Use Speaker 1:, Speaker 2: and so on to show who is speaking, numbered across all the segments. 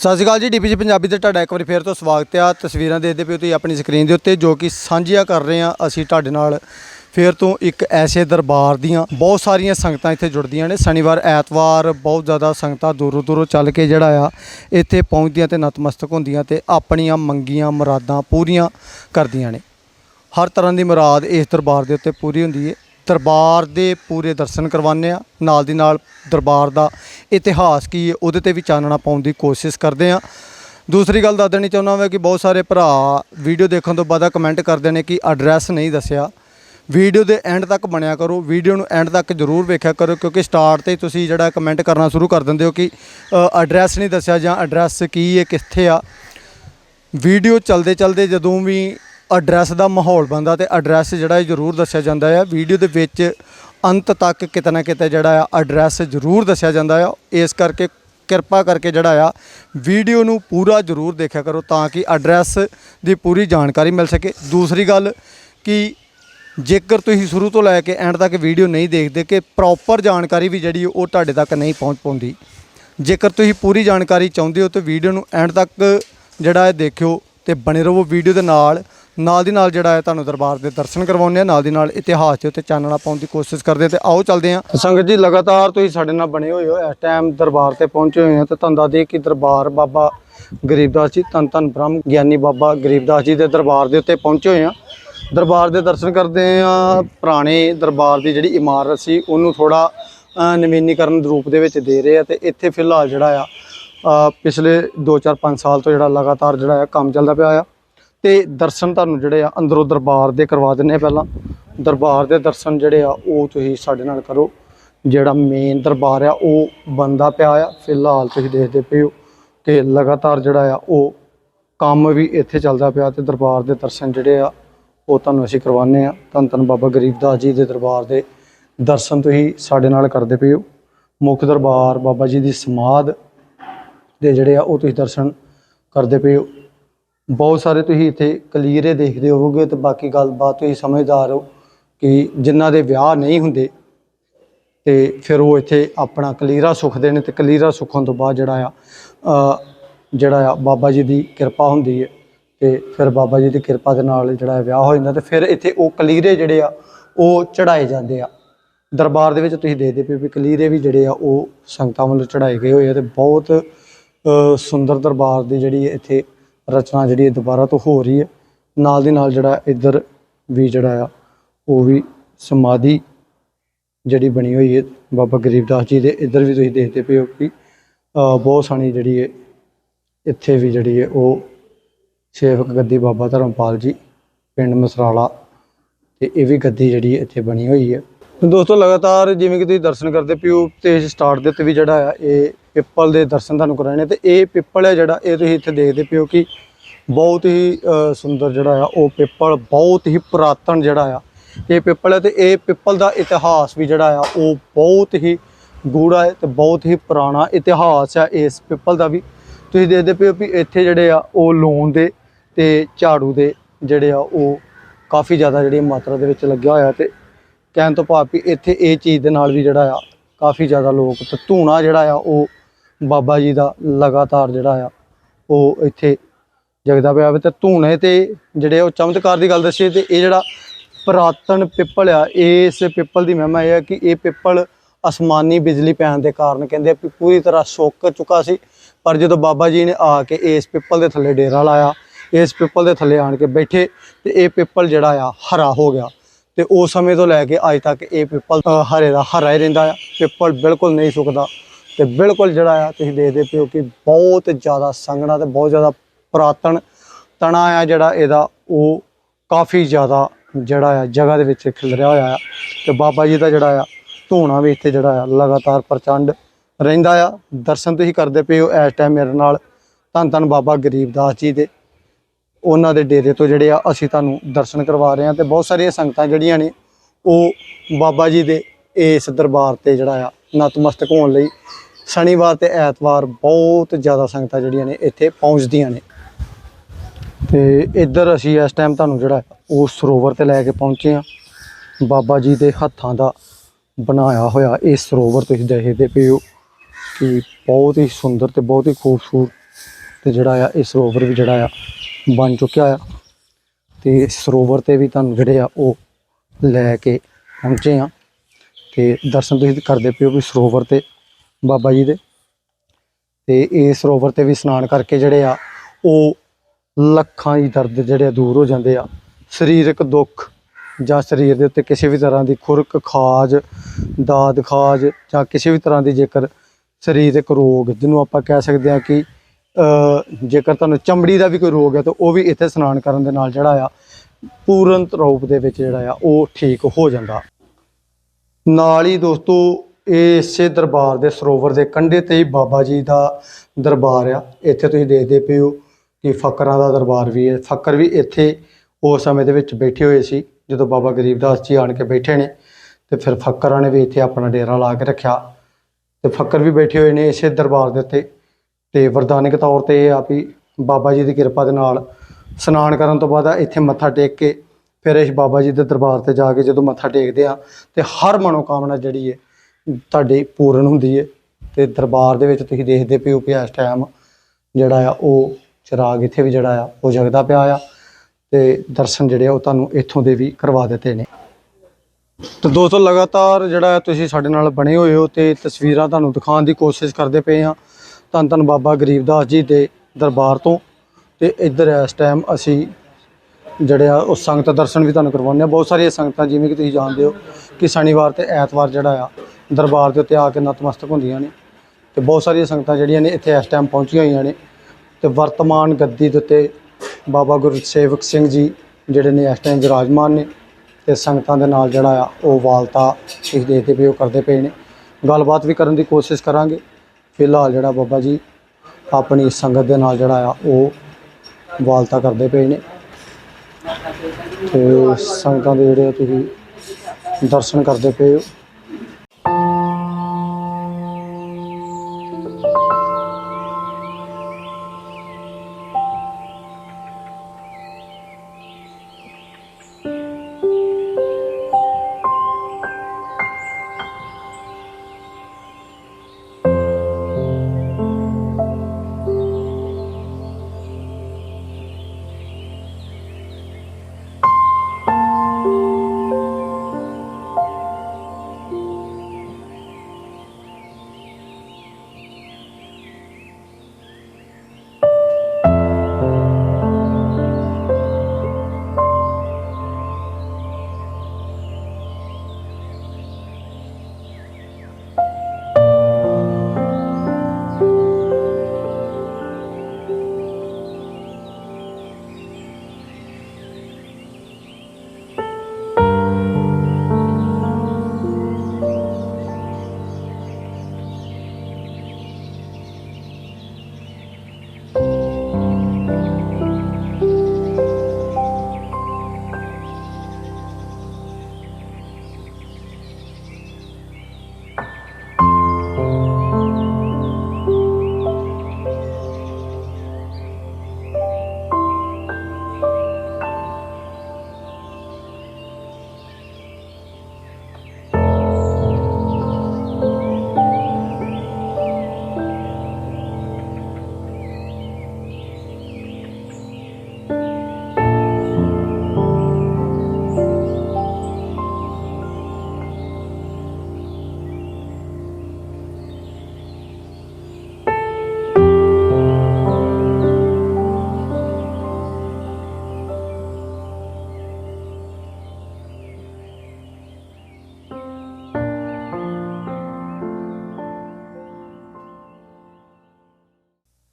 Speaker 1: ਸਤਿ ਸ਼੍ਰੀ ਅਕਾਲ ਜੀ ਡੀਪੀਜੀ ਪੰਜਾਬੀ ਤੇ ਤੁਹਾਡਾ ਇੱਕ ਵਾਰੀ ਫੇਰ ਤੋਂ ਸਵਾਗਤ ਆ। ਤਸਵੀਰਾਂ ਦੇਖਦੇ ਪਿਓ ਤੁਸੀਂ ਆਪਣੀ ਸਕਰੀਨ ਦੇ ਉੱਤੇ, ਜੋ ਕਿ ਸਾਂਝੀਆਂ ਕਰ ਰਹੇ ਹਾਂ ਅਸੀਂ ਤੁਹਾਡੇ ਨਾਲ ਫੇਰ ਤੋਂ ਇੱਕ ਐਸੇ ਦਰਬਾਰ ਦੀਆਂ ਬਹੁਤ ਸਾਰੀਆਂ ਸੰਗਤਾਂ ਇੱਥੇ ਜੁੜਦੀਆਂ ਨੇ। ਸ਼ਨੀਵਾਰ, ਐਤਵਾਰ ਬਹੁਤ ਜ਼ਿਆਦਾ ਸੰਗਤਾਂ ਦੂਰੋਂ ਦੂਰੋਂ ਚੱਲ ਕੇ ਜਿਹੜਾ ਆ, ਇੱਥੇ ਪਹੁੰਚਦੀਆਂ ਤੇ ਨਤਮਸਤਕ ਹੁੰਦੀਆਂ ਤੇ ਆਪਣੀਆਂ ਮੰਗੀਆਂ ਮੁਰਾਦਾਂ ਪੂਰੀਆਂ ਕਰਦੀਆਂ ਨੇ। ਹਰ ਤਰ੍ਹਾਂ ਦੀ ਮੁਰਾਦ ਇਸ ਦਰਬਾਰ ਦੇ ਉੱਤੇ ਪੂਰੀ ਹੁੰਦੀ ਹੈ ਦਰਬਾਰ ਦੇ ਪੂਰੇ ਦਰਸ਼ਨ ਕਰਵਾਉਂਦੇ ਆ ਨਾਲ ਦੀ ਨਾਲ ਦਰਬਾਰ ਦਾ ਇਤਿਹਾਸ ਕੀ ਹੈ, ਉਹਦੇ ਤੇ ਵੀ ਚਾਨਣਾ ਪਾਉਣ ਦੀ ਕੋਸ਼ਿਸ਼ ਕਰਦੇ ਆ ਦੂਸਰੀ ਗੱਲ ਦੱਸ ਦੇਣੀ ਚਾਹੁੰਦਾ ਮੈਂ ਕਿ ਬਹੁਤ ਸਾਰੇ ਭਰਾ ਵੀਡੀਓ ਦੇਖਣ ਤੋਂ ਬਾਅਦ ਕਮੈਂਟ ਕਰਦੇ ਨੇ ਕਿ ਐਡਰੈਸ ਨਹੀਂ ਦੱਸਿਆ। ਵੀਡੀਓ ਦੇ ਐਂਡ ਤੱਕ ਬਣਿਆ ਕਰੋ, ਵੀਡੀਓ ਨੂੰ ਐਂਡ ਤੱਕ ਜ਼ਰੂਰ ਵੇਖਿਆ ਕਰੋ, ਕਿਉਂਕਿ ਸਟਾਰਟ ਤੇ ਤੁਸੀਂ ਜਿਹੜਾ ਕਮੈਂਟ ਕਰਨਾ ਸ਼ੁਰੂ ਕਰ ਦਿੰਦੇ ਹੋ ਕਿ ਐਡਰੈਸ ਨਹੀਂ ਦੱਸਿਆ ਜਾਂ ਐਡਰੈਸ ਕੀ ਹੈ, ਕਿੱਥੇ ਆ। ਵੀਡੀਓ ਚਲਦੇ ਚਲਦੇ ਜਦੋਂ ਵੀ ਐਡਰੈਸ ਦਾ ਮਾਹੌਲ ਬੰਦਾ ਤੇ ਐਡਰੈਸ ਜਿਹੜਾ ਜ਼ਰੂਰ ਦੱਸਿਆ ਜਾਂਦਾ ਆ। ਵੀਡੀਓ ਦੇ ਵਿੱਚ ਅੰਤ ਤੱਕ ਕਿਤੇ ਨਾ ਕਿਤੇ ਜਿਹੜਾ ਆ ਐਡਰੈਸ ਜ਼ਰੂਰ ਦੱਸਿਆ ਜਾਂਦਾ ਆ। ਇਸ ਕਰਕੇ ਕਿਰਪਾ ਕਰਕੇ ਜਿਹੜਾ ਆ ਵੀਡੀਓ ਨੂੰ ਪੂਰਾ ਜ਼ਰੂਰ ਦੇਖਿਆ ਕਰੋ ਤਾਂ ਕਿ ਐਡਰੈਸ ਦੀ ਪੂਰੀ ਜਾਣਕਾਰੀ ਮਿਲ ਸਕੇ। ਦੂਸਰੀ ਗੱਲ ਕਿ ਜੇਕਰ ਤੁਸੀਂ ਸ਼ੁਰੂ ਤੋਂ ਲੈ ਕੇ ਐਂਡ ਤੱਕ ਵੀਡੀਓ ਨਹੀਂ ਦੇਖਦੇ ਕਿ ਪ੍ਰੋਪਰ ਜਾਣਕਾਰੀ ਵੀ ਜਿਹੜੀ ਉਹ ਤੁਹਾਡੇ ਤੱਕ ਨਹੀਂ ਪਹੁੰਚ ਪਾਉਂਦੀ। ਜੇਕਰ ਤੁਸੀਂ ਪੂਰੀ ਜਾਣਕਾਰੀ ਚਾਹੁੰਦੇ ਹੋ ਤਾਂ ਵੀਡੀਓ ਨੂੰ ਐਂਡ ਤੱਕ ਜਿਹੜਾ ਹੈ ਦੇਖਿਓ ਤੇ ਬਣੇ ਰਹੋ ਵੀਡੀਓ ਦੇ ਨਾਲ। ਨਾਲ ਦੀ ਨਾਲ ਜਿਹੜਾ ਹੈ ਤੁਹਾਨੂੰ ਦਰਬਾਰ ਦੇ ਦਰਸ਼ਨ ਕਰਵਾਉਂਦੇ ਆ ਨਾਲ ਦੀ ਨਾਲ ਇਤਿਹਾਸ ਦੇ ਉੱਤੇ ਚਾਨਣਾ ਪਾਉਣ ਦੀ ਕੋਸ਼ਿਸ਼ ਕਰਦੇ ਹਾਂ ਤੇ ਆਓ ਚੱਲਦੇ ਹਾਂ। ਸੰਗਤ ਜੀ, ਲਗਾਤਾਰ ਤੁਸੀਂ ਸਾਡੇ ਨਾਲ ਬਣੇ ਹੋਏ ਹੋ। ਇਸ ਟਾਈਮ ਦਰਬਾਰ ਤੇ ਪਹੁੰਚੇ ਹੋਏ ਹੋ ਤੇ ਤੁਹਾਨੂੰ ਦੱਸ ਦਈਏ ਕਿ ਦਰਬਾਰ ਬਾਬਾ ਗਰੀਬਦਾਸ ਜੀ, ਧੰਨ ਧੰਨ ਬ੍ਰਹਮ ਗਿਆਨੀ ਬਾਬਾ ਗਰੀਬਦਾਸ ਜੀ ਦੇ ਦਰਬਾਰ ਦੇ ਉੱਤੇ ਪਹੁੰਚੇ ਹੋਏ ਆ ਦਰਬਾਰ ਦੇ ਦਰਸ਼ਨ ਕਰਦੇ ਆ ਪੁਰਾਣੇ ਦਰਬਾਰ ਦੀ ਜਿਹੜੀ ਇਮਾਰਤ ਸੀ, ਉਹਨੂੰ ਥੋੜਾ ਨਵੀਨੀਕਰਨ ਰੂਪ ਦੇ ਵਿੱਚ ਦੇ ਰਹੇ ਆ ਤੇ ਇੱਥੇ ਫਿਲਹਾਲ ਜਿਹੜਾ ਆ ਪਿਛਲੇ 2-4-5 ਸਾਲ ਤੋਂ ਜਿਹੜਾ ਲਗਾਤਾਰ ਜਿਹੜਾ ਆ ਕੰਮ ਚੱਲਦਾ ਪਿਆ ਆ। ਤੇ ਦਰਸ਼ਨ ਤੁਹਾਨੂੰ ਜਿਹੜੇ ਆ ਅੰਦਰੋਂ ਦਰਬਾਰ ਦੇ ਕਰਵਾ ਦਿੰਨੇ ਆ ਪਹਿਲਾਂ। ਦਰਬਾਰ ਦੇ ਦਰਸ਼ਨ ਜਿਹੜੇ ਆ, ਉਹ ਤੁਸੀਂ ਸਾਡੇ ਨਾਲ ਕਰੋ। ਜਿਹੜਾ ਮੇਨ ਦਰਬਾਰ ਆ, ਉਹ ਬੰਦਾ ਪਿਆ ਆ। ਫਿਲਹਾਲ ਤੁਸੀਂ ਦੇਖਦੇ ਪਏ ਹੋ ਕਿ ਲਗਾਤਾਰ ਜਿਹੜਾ ਆ, ਉਹ ਕੰਮ ਵੀ ਇੱਥੇ ਚੱਲਦਾ ਪਿਆ ਤੇ ਦਰਬਾਰ ਦੇ ਦਰਸ਼ਨ ਜਿਹੜੇ ਆ, ਉਹ ਤੁਹਾਨੂੰ ਅਸੀਂ ਕਰਵਾਉਂਦੇ ਆ। ਧੰਨ ਧੰਨ ਬਾਬਾ ਗਰੀਬਦਾਸ ਜੀ ਦੇ ਦਰਬਾਰ ਦੇ ਦਰਸ਼ਨ ਤੁਸੀਂ ਸਾਡੇ ਨਾਲ ਕਰਦੇ ਪਏ ਹੋ। ਮੁੱਖ ਦਰਬਾਰ ਬਾਬਾ ਜੀ ਦੀ ਸਮਾਧ ਦੇ ਜਿਹੜੇ ਆ, ਉਹ ਤੁਸੀਂ ਦਰਸ਼ਨ ਕਰਦੇ ਪਏ ਹੋ। ਬਹੁਤ ਸਾਰੇ ਤੁਸੀਂ ਇੱਥੇ ਕਲੀਅਰੇ ਦੇਖਦੇ ਹੋਵੋਗੇ ਤੇ ਬਾਕੀ ਗੱਲਬਾਤ ਤੁਸੀਂ ਸਮਝਦਾਰ ਹੋ ਕਿ ਜਿਨ੍ਹਾਂ ਦੇ ਵਿਆਹ ਨਹੀਂ ਹੁੰਦੇ ਤੇ ਫਿਰ ਉਹ ਇੱਥੇ ਆਪਣਾ ਕਲੀਰਾ ਸੁਖਦੇ ਨੇ ਤੇ ਕਲੀਰਾ ਸੁਖਣ ਤੋਂ ਬਾਅਦ ਜਿਹੜਾ ਆ ਜਿਹੜਾ ਆ ਬਾਬਾ ਜੀ ਦੀ ਕਿਰਪਾ ਹੁੰਦੀ ਹੈ ਤੇ ਫਿਰ ਬਾਬਾ ਜੀ ਦੀ ਕਿਰਪਾ ਦੇ ਨਾਲ ਜਿਹੜਾ ਵਿਆਹ ਹੋ ਜਾਂਦਾ ਤੇ ਫਿਰ ਇੱਥੇ ਉਹ ਕਲੀਰੇ ਜਿਹੜੇ ਆ, ਉਹ ਚੜਾਏ ਜਾਂਦੇ ਆ। ਦਰਬਾਰ ਦੇ ਵਿੱਚ ਤੁਸੀਂ ਦੇਖਦੇ ਪਏ ਵੀ ਕਲੀਰੇ ਵੀ ਜਿਹੜੇ ਆ, ਉਹ ਸੰਗਤਾਂ ਵੱਲੋਂ ਚੜਾਏ ਗਏ ਹੋਏ ਆ ਤੇ ਬਹੁਤ ਸੁੰਦਰ ਦਰਬਾਰ ਦੀ ਜਿਹੜੀ ਇੱਥੇ ਰਚਨਾ ਜਿਹੜੀ ਹੈ ਦੁਬਾਰਾ ਤੋਂ ਹੋ ਰਹੀ ਹੈ। ਨਾਲ ਦੀ ਨਾਲ ਜਿਹੜਾ ਇੱਧਰ ਵੀ ਜਿਹੜਾ ਆ, ਉਹ ਵੀ ਸਮਾਧੀ ਜਿਹੜੀ ਬਣੀ ਹੋਈ ਹੈ। ਬਾਬਾ ਗਰੀਬਦਾਸ ਜੀ ਦੇ ਇੱਧਰ ਵੀ ਤੁਸੀਂ ਦੇਖਦੇ ਪਏ ਹੋ ਕਿ ਬਹੁਤ ਸਾਰੀ ਜਿਹੜੀ ਹੈ ਇੱਥੇ ਵੀ ਜਿਹੜੀ ਹੈ ਉਹ ਸੇਵਕ ਗੱਦੀ ਬਾਬਾ ਧਰਮਪਾਲ ਜੀ, ਪਿੰਡ ਮਸਰਾਲਾ ਤੇ ਇਹ ਵੀ ਗੱਦੀ ਜਿਹੜੀ ਹੈ ਇੱਥੇ ਬਣੀ ਹੋਈ ਹੈ। ਦੋਸਤੋ ਲਗਾਤਾਰ ਜਿਵੇਂ ਕਿ ਤੁਸੀਂ ਦਰਸ਼ਨ ਕਰਦੇ ਪਿਓ ਤੇ ਸਟਾਰਟ ਦੇ ਉੱਤੇ ਵੀ ਜਿਹੜਾ ਆ, ਇਹ ਪਿੱਪਲ ਦੇ ਦਰਸ਼ਨ ਤੁਹਾਨੂੰ ਕਰਾਣੇ ਤੇ ਇਹ ਪਿੱਪਲ ਹੈ ਜਿਹੜਾ ਇਹ ਤੁਸੀਂ ਇੱਥੇ ਦੇਖਦੇ ਪਿਓ ਕਿ ਬਹੁਤ ਹੀ ਸੁੰਦਰ ਜਿਹੜਾ ਆ ਉਹ ਪਿੱਪਲ, ਬਹੁਤ ਹੀ ਪੁਰਾਤਨ ਜਿਹੜਾ ਆ ਇਹ ਪਿੱਪਲ ਹੈ ਤੇ ਇਹ ਪਿੱਪਲ ਦਾ ਇਤਿਹਾਸ ਵੀ ਜਿਹੜਾ ਆ ਉਹ ਬਹੁਤ ਹੀ ਗੂੜਾ ਹੈ ਤੇ ਬਹੁਤ ਹੀ ਪੁਰਾਣਾ ਇਤਿਹਾਸ ਆ ਇਸ ਪਿੱਪਲ ਦਾ ਵੀ। ਤੁਸੀਂ ਦੇਖਦੇ ਪਿਓ ਵੀ ਇੱਥੇ ਜਿਹੜੇ ਆ ਉਹ ਲੋਨ ਦੇ ਤੇ ਝਾੜੂ ਦੇ ਜਿਹੜੇ ਆ ਉਹ ਕਾਫੀ ਜ਼ਿਆਦਾ ਜਿਹੜੀ ਮਾਤਰਾ ਦੇ ਵਿੱਚ ਲੱਗਿਆ ਹੋਇਆ ਤੇ ਕਹਿਣ ਤੋਂ ਭਾਵ ਵੀ ਇੱਥੇ ਇਹ ਚੀਜ਼ ਦੇ ਨਾਲ ਵੀ ਜਿਹੜਾ ਆ ਕਾਫੀ ਜ਼ਿਆਦਾ ਲੋਕ ਤੇ ਧੂਣਾ ਜਿਹੜਾ ਆ ਉਹ ਬਾਬਾ ਜੀ ਦਾ ਲਗਾਤਾਰ ਜਿਹੜਾ ਆ, ਉਹ ਇੱਥੇ ਜਗਦਾ ਪਿਆ ਵਾ ਤੇ ਧੂਣੇ ਤੇ ਜਿਹੜੇ ਉਹ ਚਮਤਕਾਰ ਦੀ ਗੱਲ ਦੱਸੀ ਤੇ ਇਹ ਜਿਹੜਾ ਪੁਰਾਤਨ ਪਿੱਪਲ ਆ, ਇਸ ਪਿੱਪਲ ਦੀ ਮਹਿਮਾ ਇਹ ਆ ਕਿ ਇਹ ਪਿੱਪਲ ਅਸਮਾਨੀ ਬਿਜਲੀ ਪੈਣ ਦੇ ਕਾਰਨ ਕਹਿੰਦੇ ਆ ਵੀ ਪੂਰੀ ਤਰ੍ਹਾਂ ਸੁੱਕ ਚੁੱਕਾ ਸੀ। ਪਰ ਜਦੋਂ ਬਾਬਾ ਜੀ ਨੇ ਆ ਕੇ ਇਸ ਪਿੱਪਲ ਦੇ ਥੱਲੇ ਡੇਰਾ ਲਾਇਆ, ਇਸ ਪਿੱਪਲ ਦੇ ਥੱਲੇ ਆਣ ਕੇ ਬੈਠੇ ਤੇ ਇਹ ਪਿੱਪਲ ਜਿਹੜਾ ਆ ਹਰਾ ਹੋ ਗਿਆ। ਤੇ ਉਸ ਸਮੇਂ ਤੋਂ ਲੈ ਕੇ ਅੱਜ ਤੱਕ ਇਹ ਪਿੱਪਲ ਹਰੇ ਦਾ ਹਰਾ ਹੀ ਰਹਿੰਦਾ ਆ। ਪਿੱਪਲ ਬਿਲਕੁਲ ਨਹੀਂ ਸੁੱਕਦਾ। ਤੇ ਬਿਲਕੁਲ ਜਿਹੜਾ ਆ, ਤੁਸੀਂ ਦੇਖਦੇ ਪਿਓ ਕਿ ਬਹੁਤ ਜ਼ਿਆਦਾ ਸੰਘਣਾ ਤੇ ਬਹੁਤ ਜ਼ਿਆਦਾ ਪੁਰਾਤਨ ਤਣਾ ਆ ਜਿਹੜਾ ਇਹਦਾ, ਉਹ ਕਾਫੀ ਜ਼ਿਆਦਾ ਜਿਹੜਾ ਆ, ਜਗ੍ਹਾ ਦੇ ਵਿੱਚ ਖਿਲਰਿਆ ਹੋਇਆ ਆ। ਤੇ ਬਾਬਾ ਜੀ ਦਾ ਜਿਹੜਾ ਆ, ਧੋਣਾ ਵੀ ਇੱਥੇ ਜਿਹੜਾ ਆ, ਲਗਾਤਾਰ ਪ੍ਰਚੰਡ ਰਹਿੰਦਾ ਆ। ਦਰਸ਼ਨ ਤੁਸੀਂ ਕਰਦੇ ਪਏ ਹੋ ਇਸ ਟਾਈਮ ਮੇਰੇ ਨਾਲ। ਧੰਨ ਧੰਨ ਬਾਬਾ ਗਰੀਬਦਾਸ ਜੀ ਦੇ। ਉਹਨਾਂ ਦੇ ਡੇਰੇ ਤੋਂ ਜਿਹੜੇ ਆ, ਅਸੀਂ ਤੁਹਾਨੂੰ ਦਰਸ਼ਨ ਕਰਵਾ ਰਹੇ ਹਾਂ ਤੇ ਬਹੁਤ ਸਾਰੀਆਂ ਸੰਗਤਾਂ ਜਿਹੜੀਆਂ ਨੇ, ਉਹ ਬਾਬਾ ਜੀ ਦੇ ਇਸ ਦਰਬਾਰ ਤੇ ਜਿਹੜਾ ਆ, ਨਤਮਸਤਕ ਹੋਣ ਲਈ ਸ਼ਨੀਵਾਰ ਤੇ ਐਤਵਾਰ ਬਹੁਤ ਜ਼ਿਆਦਾ ਸੰਗਤਾਂ ਜਿਹੜੀਆਂ ਨੇ ਇੱਥੇ ਪਹੁੰਚਦੀਆਂ ਨੇ। ਤੇ ਇੱਧਰ ਅਸੀਂ ਇਸ ਟਾਈਮ ਤੁਹਾਨੂੰ ਜਿਹੜਾ ਉਹ ਸਰੋਵਰ ਤੇ ਲੈ ਕੇ ਪਹੁੰਚੇ ਆ ਬਾਬਾ ਜੀ ਦੇ ਹੱਥਾਂ ਦਾ ਬਣਾਇਆ ਹੋਇਆ ਇਹ ਸਰੋਵਰ ਤੁਸੀਂ ਦੇਖਦੇ ਪਏ ਹੋ ਕਿ ਬਹੁਤ ਹੀ ਸੁੰਦਰ ਤੇ ਬਹੁਤ ਹੀ ਖੂਬਸੂਰਤ ਤੇ ਜਿਹੜਾ ਆ, ਇਹ ਸਰੋਵਰ ਵੀ ਜਿਹੜਾ ਆ, ਬਣ ਚੁੱਕਿਆ ਆ। ਤੇ ਸਰੋਵਰ ਤੇ ਵੀ ਤੁਹਾਨੂੰ ਜਿਹੜੇ ਆ, ਉਹ ਲੈ ਕੇ ਪਹੁੰਚੇ ਆ ਤੇ ਦਰਸ਼ਨ ਤੁਸੀਂ ਕਰਦੇ ਪਿਓ ਵੀ ਸਰੋਵਰ ਤੇ ਬਾਬਾ ਜੀ ਦੇ। ਤੇ ਇਹ ਸਰੋਵਰ ਤੇ ਵੀ ਇਸ਼ਨਾਨ ਕਰਕੇ ਜਿਹੜੇ ਆ, ਉਹ ਲੱਖਾਂ ਹੀ ਦਰਦ ਜਿਹੜੇ ਆ ਦੂਰ ਹੋ ਜਾਂਦੇ ਆ। ਸਰੀਰਕ ਦੁੱਖ ਜਾਂ ਸਰੀਰ ਦੇ ਉੱਤੇ ਕਿਸੇ ਵੀ ਤਰ੍ਹਾਂ ਦੀ ਖੁਰਕ, ਖਾਜ, ਦਾਦ, ਖਾਜ ਜਾਂ ਕਿਸੇ ਵੀ ਤਰ੍ਹਾਂ ਦੀ ਜੇਕਰ ਸਰੀਰਕ ਰੋਗ, ਜਿਹਨੂੰ ਆਪਾਂ ਕਹਿ ਸਕਦੇ ਆ ਕਿ ਜੇਕਰ ਤੁਹਾਨੂੰ ਚਮੜੀ ਦਾ ਵੀ ਕੋਈ ਰੋਗ ਹੈ ਤਾਂ ਉਹ ਵੀ ਇੱਥੇ ਇਸ਼ਨਾਨ ਕਰਨ ਦੇ ਨਾਲ ਜਿਹੜਾ ਆ, ਪੂਰਨ ਰੂਪ ਦੇ ਵਿੱਚ ਜਿਹੜਾ ਆ, ਉਹ ਠੀਕ ਹੋ ਜਾਂਦਾ। ਨਾਲ ਹੀ ਦੋਸਤੋ ਇਹ ਇਸੇ ਦਰਬਾਰ ਦੇ ਸਰੋਵਰ ਦੇ ਕੰਢੇ ਤੇ ਹੀ ਬਾਬਾ ਜੀ ਦਾ ਦਰਬਾਰ ਆ। ਇੱਥੇ ਤੁਸੀਂ ਦੇਖਦੇ ਪਏ ਹੋ ਕਿ ਫਕਰਾਂ ਦਾ ਦਰਬਾਰ ਵੀ ਹੈ। ਫਕਰ ਵੀ ਇੱਥੇ ਉਸ ਸਮੇਂ ਦੇ ਵਿੱਚ ਬੈਠੇ ਹੋਏ ਸੀ, ਜਦੋਂ ਬਾਬਾ ਗਰੀਬਦਾਸ ਜੀ ਆਣ ਕੇ ਬੈਠੇ ਨੇ ਤੇ ਫਿਰ ਫਕਰਾਂ ਨੇ ਵੀ ਇੱਥੇ ਆਪਣਾ ਡੇਰਾ ਲਾ ਕੇ ਰੱਖਿਆ ਤੇ ਫਕਰ ਵੀ ਬੈਠੇ ਹੋਏ ਨੇ ਇਸੇ ਦਰਬਾਰ ਦੇ ਉੱਤੇ ਤੇ ਵਰਦਾਨਿਕ ਤੌਰ ਤੇ ਇਹ ਆ ਵੀ ਬਾਬਾ ਜੀ ਦੀ ਕਿਰਪਾ ਦੇ ਨਾਲ ਇਸ਼ਨਾਨ ਕਰਨ ਤੋਂ ਬਾਅਦ ਇੱਥੇ ਮੱਥਾ ਟੇਕ ਕੇ ਫਿਰ ਇਸ ਬਾਬਾ ਜੀ ਦੇ ਦਰਬਾਰ ਤੇ ਜਾ ਕੇ ਜਦੋਂ ਮੱਥਾ ਟੇਕਦੇ ਆ ਤੇ ਹਰ ਮਨੋਕਾਮਨਾ ਜਿਹੜੀ ਹੈ ਤੁਹਾਡੀ ਪੂਰਨ ਹੁੰਦੀ ਹੈ ਤੇ ਦਰਬਾਰ ਦੇ ਵਿੱਚ ਤੁਸੀਂ ਦੇਖਦੇ ਪਿਓ ਕਿ ਇਸ ਟਾਈਮ ਜਿਹੜਾ ਆ ਉਹ ਚਿਰਾਗ ਇੱਥੇ ਵੀ ਜਿਹੜਾ ਆ ਉਹ ਜਗਦਾ ਪਿਆ ਆ ਤੇ ਦਰਸ਼ਨ ਜਿਹੜੇ ਆ ਉਹ ਤੁਹਾਨੂੰ ਇੱਥੋਂ ਦੇ ਵੀ ਕਰਵਾ ਦਿੱਤੇ ਨੇ। ਤੇ ਦੋਸਤੋ ਲਗਾਤਾਰ ਜਿਹੜਾ ਤੁਸੀਂ ਸਾਡੇ ਨਾਲ ਬਣੇ ਹੋਏ ਹੋ ਤੇ ਤਸਵੀਰਾਂ ਤੁਹਾਨੂੰ ਦਿਖਾਉਣ ਦੀ ਕੋਸ਼ਿਸ਼ ਕਰਦੇ ਪਏ ਹਾਂ। ਧੰਨ ਧੰਨ ਬਾਬਾ ਗਰੀਬਦਾਸ ਜੀ ਦੇ ਦਰਬਾਰ ਤੋਂ ਤੇ ਇੱਧਰ ਇਸ ਟਾਈਮ ਅਸੀਂ ਜਿਹੜੇ ਆ ਉਹ ਸੰਗਤ ਦਰਸ਼ਨ ਵੀ ਤੁਹਾਨੂੰ ਕਰਵਾਉਂਦੇ ਆ ਬਹੁਤ ਸਾਰੀਆਂ ਸੰਗਤਾਂ ਜਿਵੇਂ ਕਿ ਤੁਸੀਂ ਜਾਣਦੇ ਹੋ ਕਿ ਸ਼ਨੀਵਾਰ ਤੇ ਐਤਵਾਰ ਜਿਹੜਾ ਆ ਦਰਬਾਰ ਦੇ ਉੱਤੇ ਆ ਕੇ ਨਤਮਸਤਕ ਹੁੰਦੀਆਂ ਨੇ ਤੇ ਬਹੁਤ ਸਾਰੀਆਂ ਸੰਗਤਾਂ ਜਿਹੜੀਆਂ ਨੇ ਇੱਥੇ ਇਸ ਟਾਈਮ ਪਹੁੰਚੀਆਂ ਹੋਈਆਂ ਨੇ ਤੇ ਵਰਤਮਾਨ ਗੱਦੀ ਦੇ ਉੱਤੇ ਬਾਬਾ ਗੁਰਸੇਵਕ ਸਿੰਘ ਜੀ ਜਿਹੜੇ ਨੇ ਇਸ ਟਾਈਮ ਵਿਰਾਜਮਾਨ ਨੇ ਤੇ ਸੰਗਤਾਂ ਦੇ ਨਾਲ ਜਿਹੜਾ ਆ ਉਹ ਵਾਲਤਾ ਇਸ ਦੇਖਦੇ ਪਏ ਉਹ ਕਰਦੇ ਪਏ ਨੇ। ਗੱਲਬਾਤ ਵੀ ਕਰਨ ਦੀ ਕੋਸ਼ਿਸ਼ ਕਰਾਂਗੇ। ਫਿਲਹਾਲ ਜਿਹੜਾ ਬਾਬਾ ਜੀ ਆਪਣੀ ਸੰਗਤ ਦੇ ਨਾਲ ਜਿਹੜਾ ਆ ਉਹ ਵਾਲਤਾ ਕਰਦੇ ਪਏ ਨੇ। ਤੇ ਸੰਗਤਾਂ ਦੇ ਜਿਹੜੇ ਤੁਸੀਂ ਦਰਸ਼ਨ ਕਰਦੇ ਪਏ ਹੋ।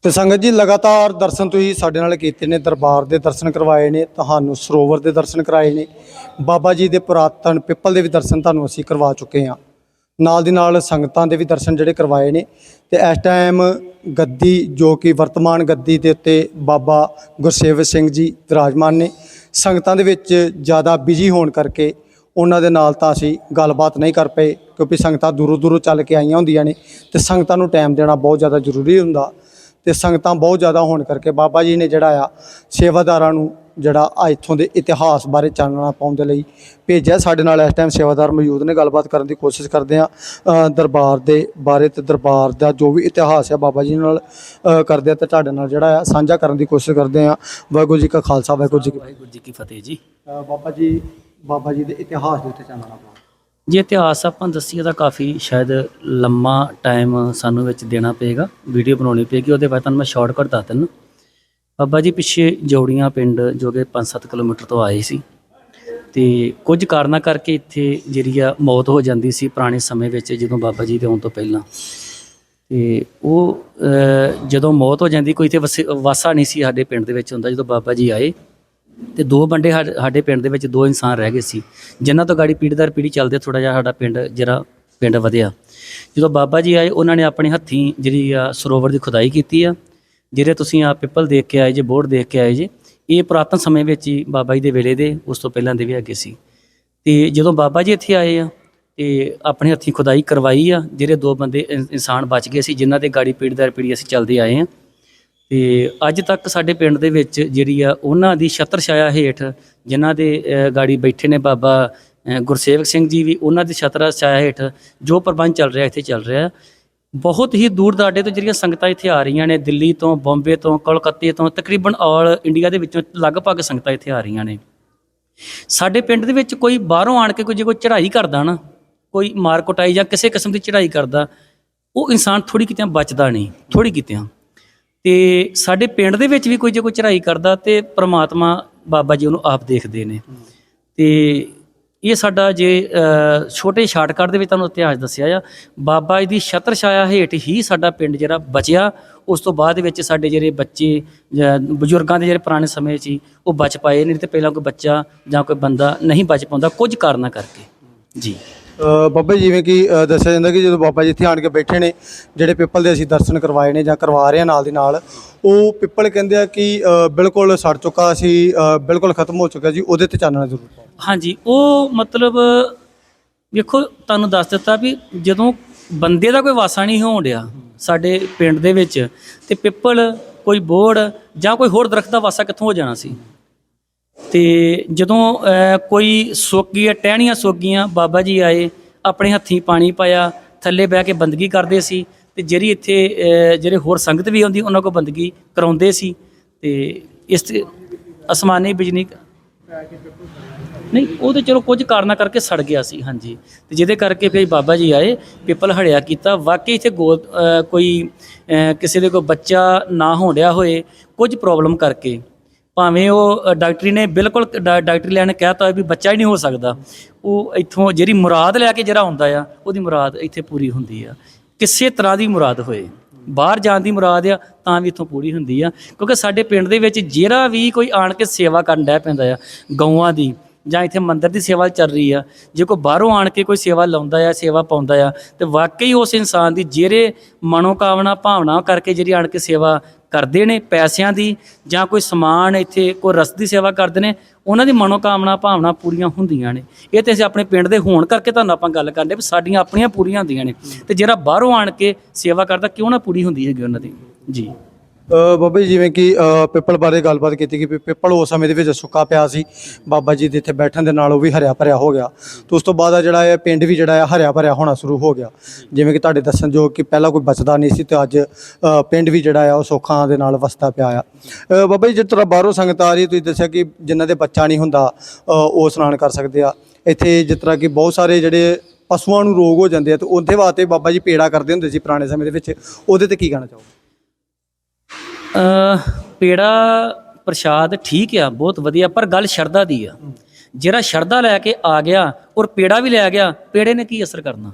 Speaker 1: ਤੇ ਸੰਗਤ ਜੀ, ਲਗਾਤਾਰ ਦਰਸ਼ਨ ਤੁਸੀਂ ਸਾਡੇ ਨਾਲ ਕੀਤੇ ਨੇ, ਦਰਬਾਰ ਦੇ ਦਰਸ਼ਨ ਕਰਵਾਏ ਨੇ, ਤੁਹਾਨੂੰ ਸਰੋਵਰ ਦੇ ਦਰਸ਼ਨ ਕਰਾਏ ਨੇ, ਬਾਬਾ ਜੀ ਦੇ ਪੁਰਾਤਨ ਪਿੱਪਲ ਦੇ ਵੀ ਦਰਸ਼ਨ ਤੁਹਾਨੂੰ ਅਸੀਂ ਕਰਵਾ ਚੁੱਕੇ ਹਾਂ। ਨਾਲ ਦੀ ਨਾਲ ਸੰਗਤਾਂ ਦੇ ਵੀ ਦਰਸ਼ਨ ਜਿਹੜੇ ਕਰਵਾਏ ਨੇ, ਤੇ ਇਸ ਟਾਈਮ ਗੱਦੀ ਜੋ ਕਿ ਵਰਤਮਾਨ ਗੱਦੀ ਦੇ ਉੱਤੇ ਬਾਬਾ ਗੁਰਸੇਵਕ ਸਿੰਘ ਜੀ ਵਿਰਾਜਮਾਨ ਨੇ, ਸੰਗਤਾਂ ਦੇ ਵਿੱਚ ਜ਼ਿਆਦਾ ਬਿਜ਼ੀ ਹੋਣ ਕਰਕੇ ਉਹਨਾਂ ਦੇ ਨਾਲ ਤਾਂ ਅਸੀਂ ਗੱਲਬਾਤ ਨਹੀਂ ਕਰ ਪਏ, ਕਿਉਂਕਿ ਸੰਗਤਾਂ ਦੂਰੋਂ ਦੂਰੋਂ ਚੱਲ ਕੇ ਆਈਆਂ ਹੁੰਦੀਆਂ ਨੇ, ਤੇ ਸੰਗਤਾਂ ਨੂੰ ਟਾਈਮ ਦੇਣਾ ਬਹੁਤ ਜ਼ਿਆਦਾ ਜ਼ਰੂਰੀ ਹੁੰਦਾ। ਤੇ ਸੰਗਤਾਂ ਬਹੁਤ ਜ਼ਿਆਦਾ ਹੋਣ ਕਰਕੇ ਬਾਬਾ ਜੀ ਨੇ ਜਿਹੜਾ ਆ ਸੇਵਾਦਾਰਾਂ ਨੂੰ ਜਿਹੜਾ ਆ ਇੱਥੋਂ ਦੇ ਇਤਿਹਾਸ ਬਾਰੇ ਚਾਨਣਾ ਪਾਉਣ ਦੇ ਲਈ ਭੇਜਿਆ। ਸਾਡੇ ਨਾਲ ਇਸ ਟਾਈਮ ਸੇਵਾਦਾਰ ਮੌਜੂਦ ਨੇ ਗੱਲਬਾਤ ਕਰਨ ਦੀ ਕੋਸ਼ਿਸ਼ ਕਰਦੇ ਆ। ਦਰਬਾਰ ਦੇ ਬਾਰੇ ਤੇ ਦਰਬਾਰ ਦਾ ਜੋ ਵੀ ਇਤਿਹਾਸ ਹੈ ਬਾਬਾ ਜੀ ਨਾਲ ਕਰਦੇ ਆ ਤੇ ਤੁਹਾਡੇ ਨਾਲ ਜਿਹੜਾ ਆ ਸਾਂਝਾ ਕਰਨ ਦੀ ਕੋਸ਼ਿਸ਼ ਕਰਦੇ ਆ। ਵਾਹਿਗੁਰੂ ਜੀ ਕਾ ਖਾਲਸਾ ਵਾਹਿਗੁਰੂ ਜੀ ਕੀ
Speaker 2: ਵਾਹਿਗੁਰੂ ਜੀ ਕੀ ਫਤਿਹ ਜੀ।
Speaker 1: ਬਾਬਾ ਜੀ ਬਾਬਾ ਜੀ ਦੇ ਇਤਿਹਾਸ ਦੇ ਉੱਤੇ ਚਾਨਣਾ ਪਾਓ
Speaker 2: ਜੇ ਇਤਿਹਾਸ ਆਪਾਂ ਦੱਸੀਏ ਤਾਂ ਕਾਫੀ ਸ਼ਾਇਦ ਲੰਮਾ ਟਾਈਮ ਸਾਨੂੰ ਵਿੱਚ ਦੇਣਾ ਪਏਗਾ ਵੀਡੀਓ ਬਣਾਉਣੀ ਪਏਗੀ, ਉਹਦੇ ਬਾਅਦ ਤੁਹਾਨੂੰ ਮੈਂ ਸ਼ਾਰਟਕਟ ਦੱਸ ਦਿੰਦਾ। ਬਾਬਾ ਜੀ ਪਿੱਛੇ ਜੋੜੀਆਂ ਪਿੰਡ ਜੋ ਕਿ 5-7 ਕਿਲੋਮੀਟਰ ਤੋਂ ਆਏ ਸੀ, ਤੇ ਕੁਝ ਕਾਰਨਾਂ ਕਰਕੇ ਇੱਥੇ ਜਿਹੜੀ ਆ ਮੌਤ ਹੋ ਜਾਂਦੀ ਸੀ ਪੁਰਾਣੇ ਸਮੇਂ ਵਿੱਚ ਜਦੋਂ ਬਾਬਾ ਜੀ ਦੇ ਆਉਣ ਤੋਂ ਪਹਿਲਾਂ। ਤੇ ਉਹ ਜਦੋਂ ਮੌਤ ਹੋ ਜਾਂਦੀ, ਕੋਈ ਤੇ ਵਾਸਾ ਨਹੀਂ ਸੀ ਸਾਡੇ ਪਿੰਡ ਦੇ ਵਿੱਚ ਹੁੰਦਾ, ਜਦੋਂ ਬਾਬਾ ਜੀ ਆਏ ਤੇ ਦੋ ਬੰਦੇ ਸਾਡੇ ਸਾਡੇ ਪਿੰਡ ਦੇ ਵਿੱਚ ਦੋ ਇਨਸਾਨ ਰਹਿ ਗਏ ਸੀ। ਜਿਨ੍ਹਾਂ ਤੋਂ ਗਾੜੀ ਪੀੜ੍ਹੀ ਦਰ ਪੀੜ੍ਹੀ ਚੱਲਦੇ ਥੋੜਾ ਜਿਹਾ ਸਾਡਾ ਪਿੰਡ ਜਿਹੜਾ ਪਿੰਡ ਵਧਿਆ। ਜਦੋਂ ਬਾਬਾ ਜੀ ਆਏ, ਉਹਨਾਂ ਨੇ ਆਪਣੇ ਹੱਥੀਂ ਜਿਹੜੀ ਆ ਸਰੋਵਰ ਦੀ ਖੁਦਾਈ ਕੀਤੀ ਆ। ਜਿਹੜੇ ਤੁਸੀਂ ਆ ਪਿੱਪਲ ਦੇਖ ਕੇ ਆਏ ਜੇ ਬੋਰਡ ਦੇਖ ਕੇ ਆਏ ਜੇ, ਇਹ ਪੁਰਾਤਨ ਸਮੇਂ ਵਿੱਚ ਹੀ ਬਾਬਾ ਜੀ ਦੇ ਵੇਲੇ ਦੇ, ਉਸ ਤੋਂ ਪਹਿਲਾਂ ਦੇ ਵੀ ਅੱਗੇ ਸੀ। ਤੇ ਜਦੋਂ ਬਾਬਾ ਜੀ ਇੱਥੇ ਆਏ ਆ, ਤੇ ਆਪਣੇ ਹੱਥੀਂ ਖੁਦਾਈ ਕਰਵਾਈ ਆ, ਜਿਹੜੇ ਦੋ ਬੰਦੇ ਇਨਸਾਨ ਬਚ ਗਏ ਸੀ, ਜਿਨ੍ਹਾਂ ਦੇ ਗਾੜੀ ਪੀੜ੍ਹੀ ਦਰ ਪੀੜ੍ਹੀ ਅਸੀਂ ਚੱਲਦੇ ਆਏ ਆ। ਤੇ ਅੱਜ ਤੱਕ ਸਾਡੇ ਪਿੰਡ ਦੇ ਵਿੱਚ ਜਿਹੜੀ ਆ ਉਹਨਾਂ ਦੀ ਛਤਰ ਛਾਇਆ ਹੇਠ ਜਿਨ੍ਹਾਂ ਦੇ ਗਾੜੀ ਬੈਠੇ ਨੇ ਬਾਬਾ ਗੁਰਸੇਵਕ ਸਿੰਘ ਜੀ ਵੀ, ਉਹਨਾਂ ਦੀ ਛਤਰ ਛਾਇਆ ਹੇਠ ਜੋ ਪ੍ਰਬੰਧ ਚੱਲ ਰਿਹਾ ਇੱਥੇ ਚੱਲ ਰਿਹਾ। ਬਹੁਤ ਹੀ ਦੂਰ ਦਾਡੇ ਤੋਂ ਜਿਹੜੀਆਂ ਸੰਗਤਾਂ ਇੱਥੇ ਆ ਰਹੀਆਂ ਨੇ, ਦਿੱਲੀ ਤੋਂ, ਬੰਬੇ ਤੋਂ, ਕਲਕੱਤੇ ਤੋਂ, ਤਕਰੀਬਨ ਆਲ ਇੰਡੀਆ ਦੇ ਵਿੱਚੋਂ ਲਗਭਗ ਸੰਗਤਾਂ ਇੱਥੇ ਆ ਰਹੀਆਂ ਨੇ। ਸਾਡੇ ਪਿੰਡ ਦੇ ਵਿੱਚ ਕੋਈ ਬਾਹਰੋਂ ਆਣ ਕੇ ਕੋਈ ਜੇ ਕੋਈ ਚੜ੍ਹਾਈ ਕਰਦਾ ਨਾ, ਕੋਈ ਮਾਰ ਕੁਟਾਈ ਜਾਂ ਕਿਸੇ ਕਿਸਮ ਦੀ ਚੜ੍ਹਾਈ ਕਰਦਾ, ਉਹ ਇਨਸਾਨ ਥੋੜੀ ਕਿਤੇ ਬਚਦਾ ਨਹੀਂ ਥੋੜੀ ਕਿਤੇ ਤੇ ਸਾਡੇ ਪਿੰਡ ਦੇ ਵਿੱਚ ਵੀ ਕੋਈ ਜੇ ਕੋਈ ਚੜ੍ਹਾਈ ਕਰਦਾ ਤੇ ਪ੍ਰਮਾਤਮਾ ਬਾਬਾ ਜੀ ਉਹਨੂੰ ਆਪ ਦੇਖਦੇ ਨੇ। ਤੇ ਇਹ ਸਾਡਾ ਜੇ ਛੋਟੇ ਸ਼ਾਰਟਕਟ ਦੇ ਵਿੱਚ ਤੁਹਾਨੂੰ ਇਤਿਹਾਸ ਦੱਸਿਆ ਆ, ਬਾਬਾ ਜੀ ਦੀ ਛਤਰ ਛਾਇਆ ਹੇਠ ਹੀ ਸਾਡਾ ਪਿੰਡ ਜਿਹੜਾ ਬਚਿਆ। ਉਸ ਤੋਂ ਬਾਅਦ ਵਿੱਚ ਸਾਡੇ ਜਿਹੜੇ ਬੱਚੇ, ਜਾਂ ਬਜ਼ੁਰਗਾਂ ਦੇ ਜਿਹੜੇ ਪੁਰਾਣੇ ਸਮੇਂ 'ਚ ਸੀ ਉਹ ਬਚ ਪਾਏ ਨਹੀਂ ਤੇ ਪਹਿਲਾਂ ਕੋਈ ਬੱਚਾ ਜਾਂ ਕੋਈ ਬੰਦਾ ਨਹੀਂ ਬਚ ਪਾਉਂਦਾ ਕੁਝ ਕਾਰਨਾਂ ਕਰਕੇ। ਜੀ।
Speaker 1: ਬਾਬਾ ਜੀ ਜਿਵੇਂ ਕਿ ਅ, ਦੱਸਿਆ ਜਾਂਦਾ ਕਿ ਜਦੋਂ ਬਾਬਾ ਜੀ ਇੱਥੇ ਆਣ ਕੇ ਬੈਠੇ ਨੇ ਜਿਹੜੇ ਪਿੱਪਲ ਦੇ ਅਸੀਂ ਦਰਸ਼ਨ ਕਰਵਾਏ ਨੇ ਜਾਂ ਕਰਵਾ ਰਹੇ ਹਾਂ ਨਾਲ ਦੀ ਨਾਲ ਉਹ ਪਿੱਪਲ ਕਹਿੰਦੇ ਆ ਕਿ ਅ, ਬਿਲਕੁਲ ਸੜ ਚੁੱਕਾ ਸੀ ਅ, ਬਿਲਕੁਲ ਖਤਮ ਹੋ ਚੁੱਕਾ ਜੀ ਉਹਦੇ ਤੇ ਚਾਨਣਾ ਜ਼ਰੂਰ ਪਾਓ।
Speaker 2: ਹਾਂਜੀ ਉਹ ਮਤਲਬ ਵੇਖੋ ਤੁਹਾਨੂੰ ਦੱਸ ਦਿੱਤਾ ਵੀ ਜਦੋਂ ਬੰਦੇ ਦਾ ਕੋਈ ਵਾਸਾ ਨਹੀਂ ਹੋਣ ਡਿਆ ਸਾਡੇ ਪਿੰਡ ਦੇ ਵਿੱਚ ਤੇ ਪਿੱਪਲ ਕੋਈ ਬੋੜ ਜਾਂ ਕੋਈ ਹੋਰ ਦਰਖਤ ਦਾ ਵਾਸਾ ਕਿੱਥੋਂ ਹੋ ਜਾਣਾ ਸੀ? ਤੇ ਜਦੋਂ ਕੋਈ ਸੁੱਕ ਗਈ ਟਹਿਣੀਆਂ ਸੁੱਕ ਗਈਆਂ ਬਾਬਾ ਜੀ ਆਏ, ਆਪਣੇ ਹੱਥੀਂ ਪਾਣੀ ਪਾਇਆ, ਥੱਲੇ ਬਹਿ ਕੇ ਬੰਦਗੀ ਕਰਦੇ ਸੀ, ਤੇ ਜਿਹੜੀ ਇੱਥੇ ਜਿਹੜੇ ਹੋਰ ਸੰਗਤ ਵੀ ਆਉਂਦੀ, ਉਹਨਾਂ ਕੋਲ ਬੰਦਗੀ ਕਰਾਉਂਦੇ ਸੀ, ਤੇ ਇਸ ਤੇ ਅਸਮਾਨੀ ਬਿਜਲੀ ਨਹੀਂ, ਉਹ ਤੇ ਚਲੋ ਕੁਝ ਕਾਰਨਾਂ ਕਰਕੇ ਸੜ ਗਿਆ ਸੀ, ਹਾਂਜੀ। ਤੇ ਜਿਹਦੇ ਕਰਕੇ ਫਿਰ ਬਾਬਾ ਜੀ ਆਏ, ਪਿੱਪਲ ਹੜਿਆ ਕੀਤਾ, ਵਾਕਈ ਇੱਥੇ ਗੋਲ ਕੋਈ ਕਿਸੇ ਦੇ ਕੋਈ ਬੱਚਾ ਨਾ ਹੋਣਿਆ ਹੋਏ, ਕੁਝ ਪ੍ਰੋਬਲਮ ਕਰਕੇ। ਭਾਵੇਂ ਉਹ ਡਾਕਟਰੀ ਨੇ ਬਿਲਕੁਲ ਡਾ- ਡਾਕਟਰੀ ਲੈਣ ਕਹਿਤਾ ਵੀ ਬੱਚਾ ਹੀ ਨਹੀਂ ਹੋ ਸਕਦਾ। ਉਹ ਇੱਥੋਂ ਜਿਹੜੀ ਮੁਰਾਦ ਲੈ ਕੇ ਜਿਹੜਾ ਆਉਂਦਾ ਆ, ਉਹਦੀ ਮੁਰਾਦ ਇੱਥੇ ਪੂਰੀ ਹੁੰਦੀ ਆ। ਕਿਸੇ ਤਰ੍ਹਾਂ ਦੀ ਮੁਰਾਦ ਹੋਏ। ਬਾਹਰ ਜਾਣ ਦੀ ਮੁਰਾਦ ਆ, ਤਾਂ ਵੀ ਇੱਥੋਂ ਪੂਰੀ ਹੁੰਦੀ ਆ। ਕਿਉਂਕਿ ਸਾਡੇ ਪਿੰਡ ਦੇ ਵਿੱਚ ਜਿਹੜਾ ਵੀ ਕੋਈ ਆਣ ਕੇ ਸੇਵਾ ਕਰਨ ਡੈ ਪੈਂਦਾ ਆ, ਗਊਆਂ ਦੀ ਜਾਂ ਇੱਥੇ ਮੰਦਿਰ ਦੀ ਸੇਵਾ ਚੱਲ ਰਹੀ ਆ, ਜੇ ਕੋਈ ਬਾਹਰੋਂ ਆਣ ਕੇ ਕੋਈ ਸੇਵਾ ਲਾਉਂਦਾ ਆ, ਸੇਵਾ ਪਾਉਂਦਾ ਆ, ਤੇ ਵਾਕਈ ਉਸ ਇਨਸਾਨ ਦੀ ਜਿਹੜੇ ਮਨੋਕਾਮਨਾ ਭਾਵਨਾ ਕਰਕੇ ਜਿਹੜੀ ਆਣ ਕੇ ਸੇਵਾ ਕਰਦੇ ਨੇ ਪੈਸਿਆਂ ਦੀ ਜਾਂ ਕੋਈ ਸਮਾਨ ਇੱਥੇ ਕੋਈ ਰਸ ਦੀ ਸੇਵਾ ਕਰਦੇ ਨੇ, ਉਹਨਾਂ ਦੀ ਮਨੋਕਾਮਨਾ ਭਾਵਨਾ ਪੂਰੀਆਂ ਹੁੰਦੀਆਂ ਨੇ। ਇਹ ਤੇ ਅਸੀਂ ਆਪਣੇ ਪਿੰਡ ਦੇ ਹੋਣ ਕਰਕੇ ਤੁਹਾਨੂੰ ਆਪਾਂ ਗੱਲ ਕਰਦੇ ਵੀ ਸਾਡੀਆਂ ਆਪਣੀਆਂ ਪੂਰੀਆਂ ਹੁੰਦੀਆਂ ਨੇ। ਤੇ ਜਿਹੜਾ ਬਾਹਰੋਂ ਆਣ ਕੇ ਸੇਵਾ ਕਰਦਾ, ਕਿਉਂ ਨਾ ਪੂਰੀ ਹੁੰਦੀ ਹੈਗੀ ਉਹਨਾਂ ਦੀ? ਜੀ।
Speaker 1: ਬਾਬਾ ਜੀ, ਜਿਵੇਂ ਕਿ ਪਿੱਪਲ ਬਾਰੇ ਗੱਲਬਾਤ ਕੀਤੀ ਕਿ ਵੀ ਪਿੱਪਲ ਉਸ ਸਮੇਂ ਦੇ ਵਿੱਚ ਸੁੱਕਾ ਪਿਆ ਸੀ। ਬਾਬਾ ਜੀ ਦੇ ਇੱਥੇ ਬੈਠਣ ਦੇ ਨਾਲ ਉਹ ਵੀ ਹਰਿਆ ਭਰਿਆ ਹੋ ਗਿਆ। ਤੇ ਉਸ ਤੋਂ ਬਾਅਦ ਆ ਜਿਹੜਾ ਇਹ ਪਿੰਡ ਵੀ ਜਿਹੜਾ ਆ, ਹਰਿਆ ਭਰਿਆ ਹੋਣਾ ਸ਼ੁਰੂ ਹੋ ਗਿਆ। ਜਿਵੇਂ ਕਿ ਤੁਹਾਡੇ ਦੱਸਣ ਜੋ ਕਿ ਪਹਿਲਾਂ ਕੋਈ ਬਚਦਾ ਨਹੀਂ ਸੀ ਤੇ ਅੱਜ ਪਿੰਡ ਵੀ ਜਿਹੜਾ ਆ, ਉਹ ਸੁੱਖਾਂ ਦੇ ਨਾਲ ਵਸਦਾ ਪਿਆ ਆ। ਬਾਬਾ ਜੀ, ਜਿਸ ਤਰ੍ਹਾਂ ਬਾਹਰੋਂ ਸੰਗਤ ਆ ਰਹੀ ਤੁਸੀਂ ਦੱਸਿਆ ਕਿ ਜਿਨ੍ਹਾਂ ਦੇ ਬੱਚਾ ਨਹੀਂ ਹੁੰਦਾ ਉਹ ਇਸ਼ਨਾਨ ਕਰ ਸਕਦੇ ਆ। ਇੱਥੇ ਜਿਸ ਤਰ੍ਹਾਂ ਕਿ ਬਹੁਤ ਸਾਰੇ ਜਿਹੜੇ ਪਸ਼ੂਆਂ ਨੂੰ ਰੋਗ ਹੋ ਜਾਂਦੇ ਆ, ਤੇ ਉਹਦੇ ਵਾਸਤੇ ਬਾਬਾ ਜੀ ਪੇੜਾ ਕਰਦੇ ਹੁੰਦੇ ਸੀ ਪੁਰਾਣੇ ਸਮੇਂ ਦੇ ਵਿੱਚ। ਉਹਦੇ ਤੇ ਕੀ ਕਹਿਣਾ ਚਾਹੋਗੇ?
Speaker 2: ਪੇੜਾ ਪ੍ਰਸ਼ਾਦ ਠੀਕ ਆ, ਬਹੁਤ ਵਧੀਆ, ਪਰ ਗੱਲ ਸ਼ਰਧਾ ਦੀ ਆ। ਜਿਹੜਾ ਸ਼ਰਧਾ ਲੈ ਕੇ ਆ ਗਿਆ ਔਰ ਪੇੜਾ ਵੀ ਲੈ ਗਿਆ, ਪੇੜੇ ਨੇ ਕੀ ਅਸਰ ਕਰਨਾ?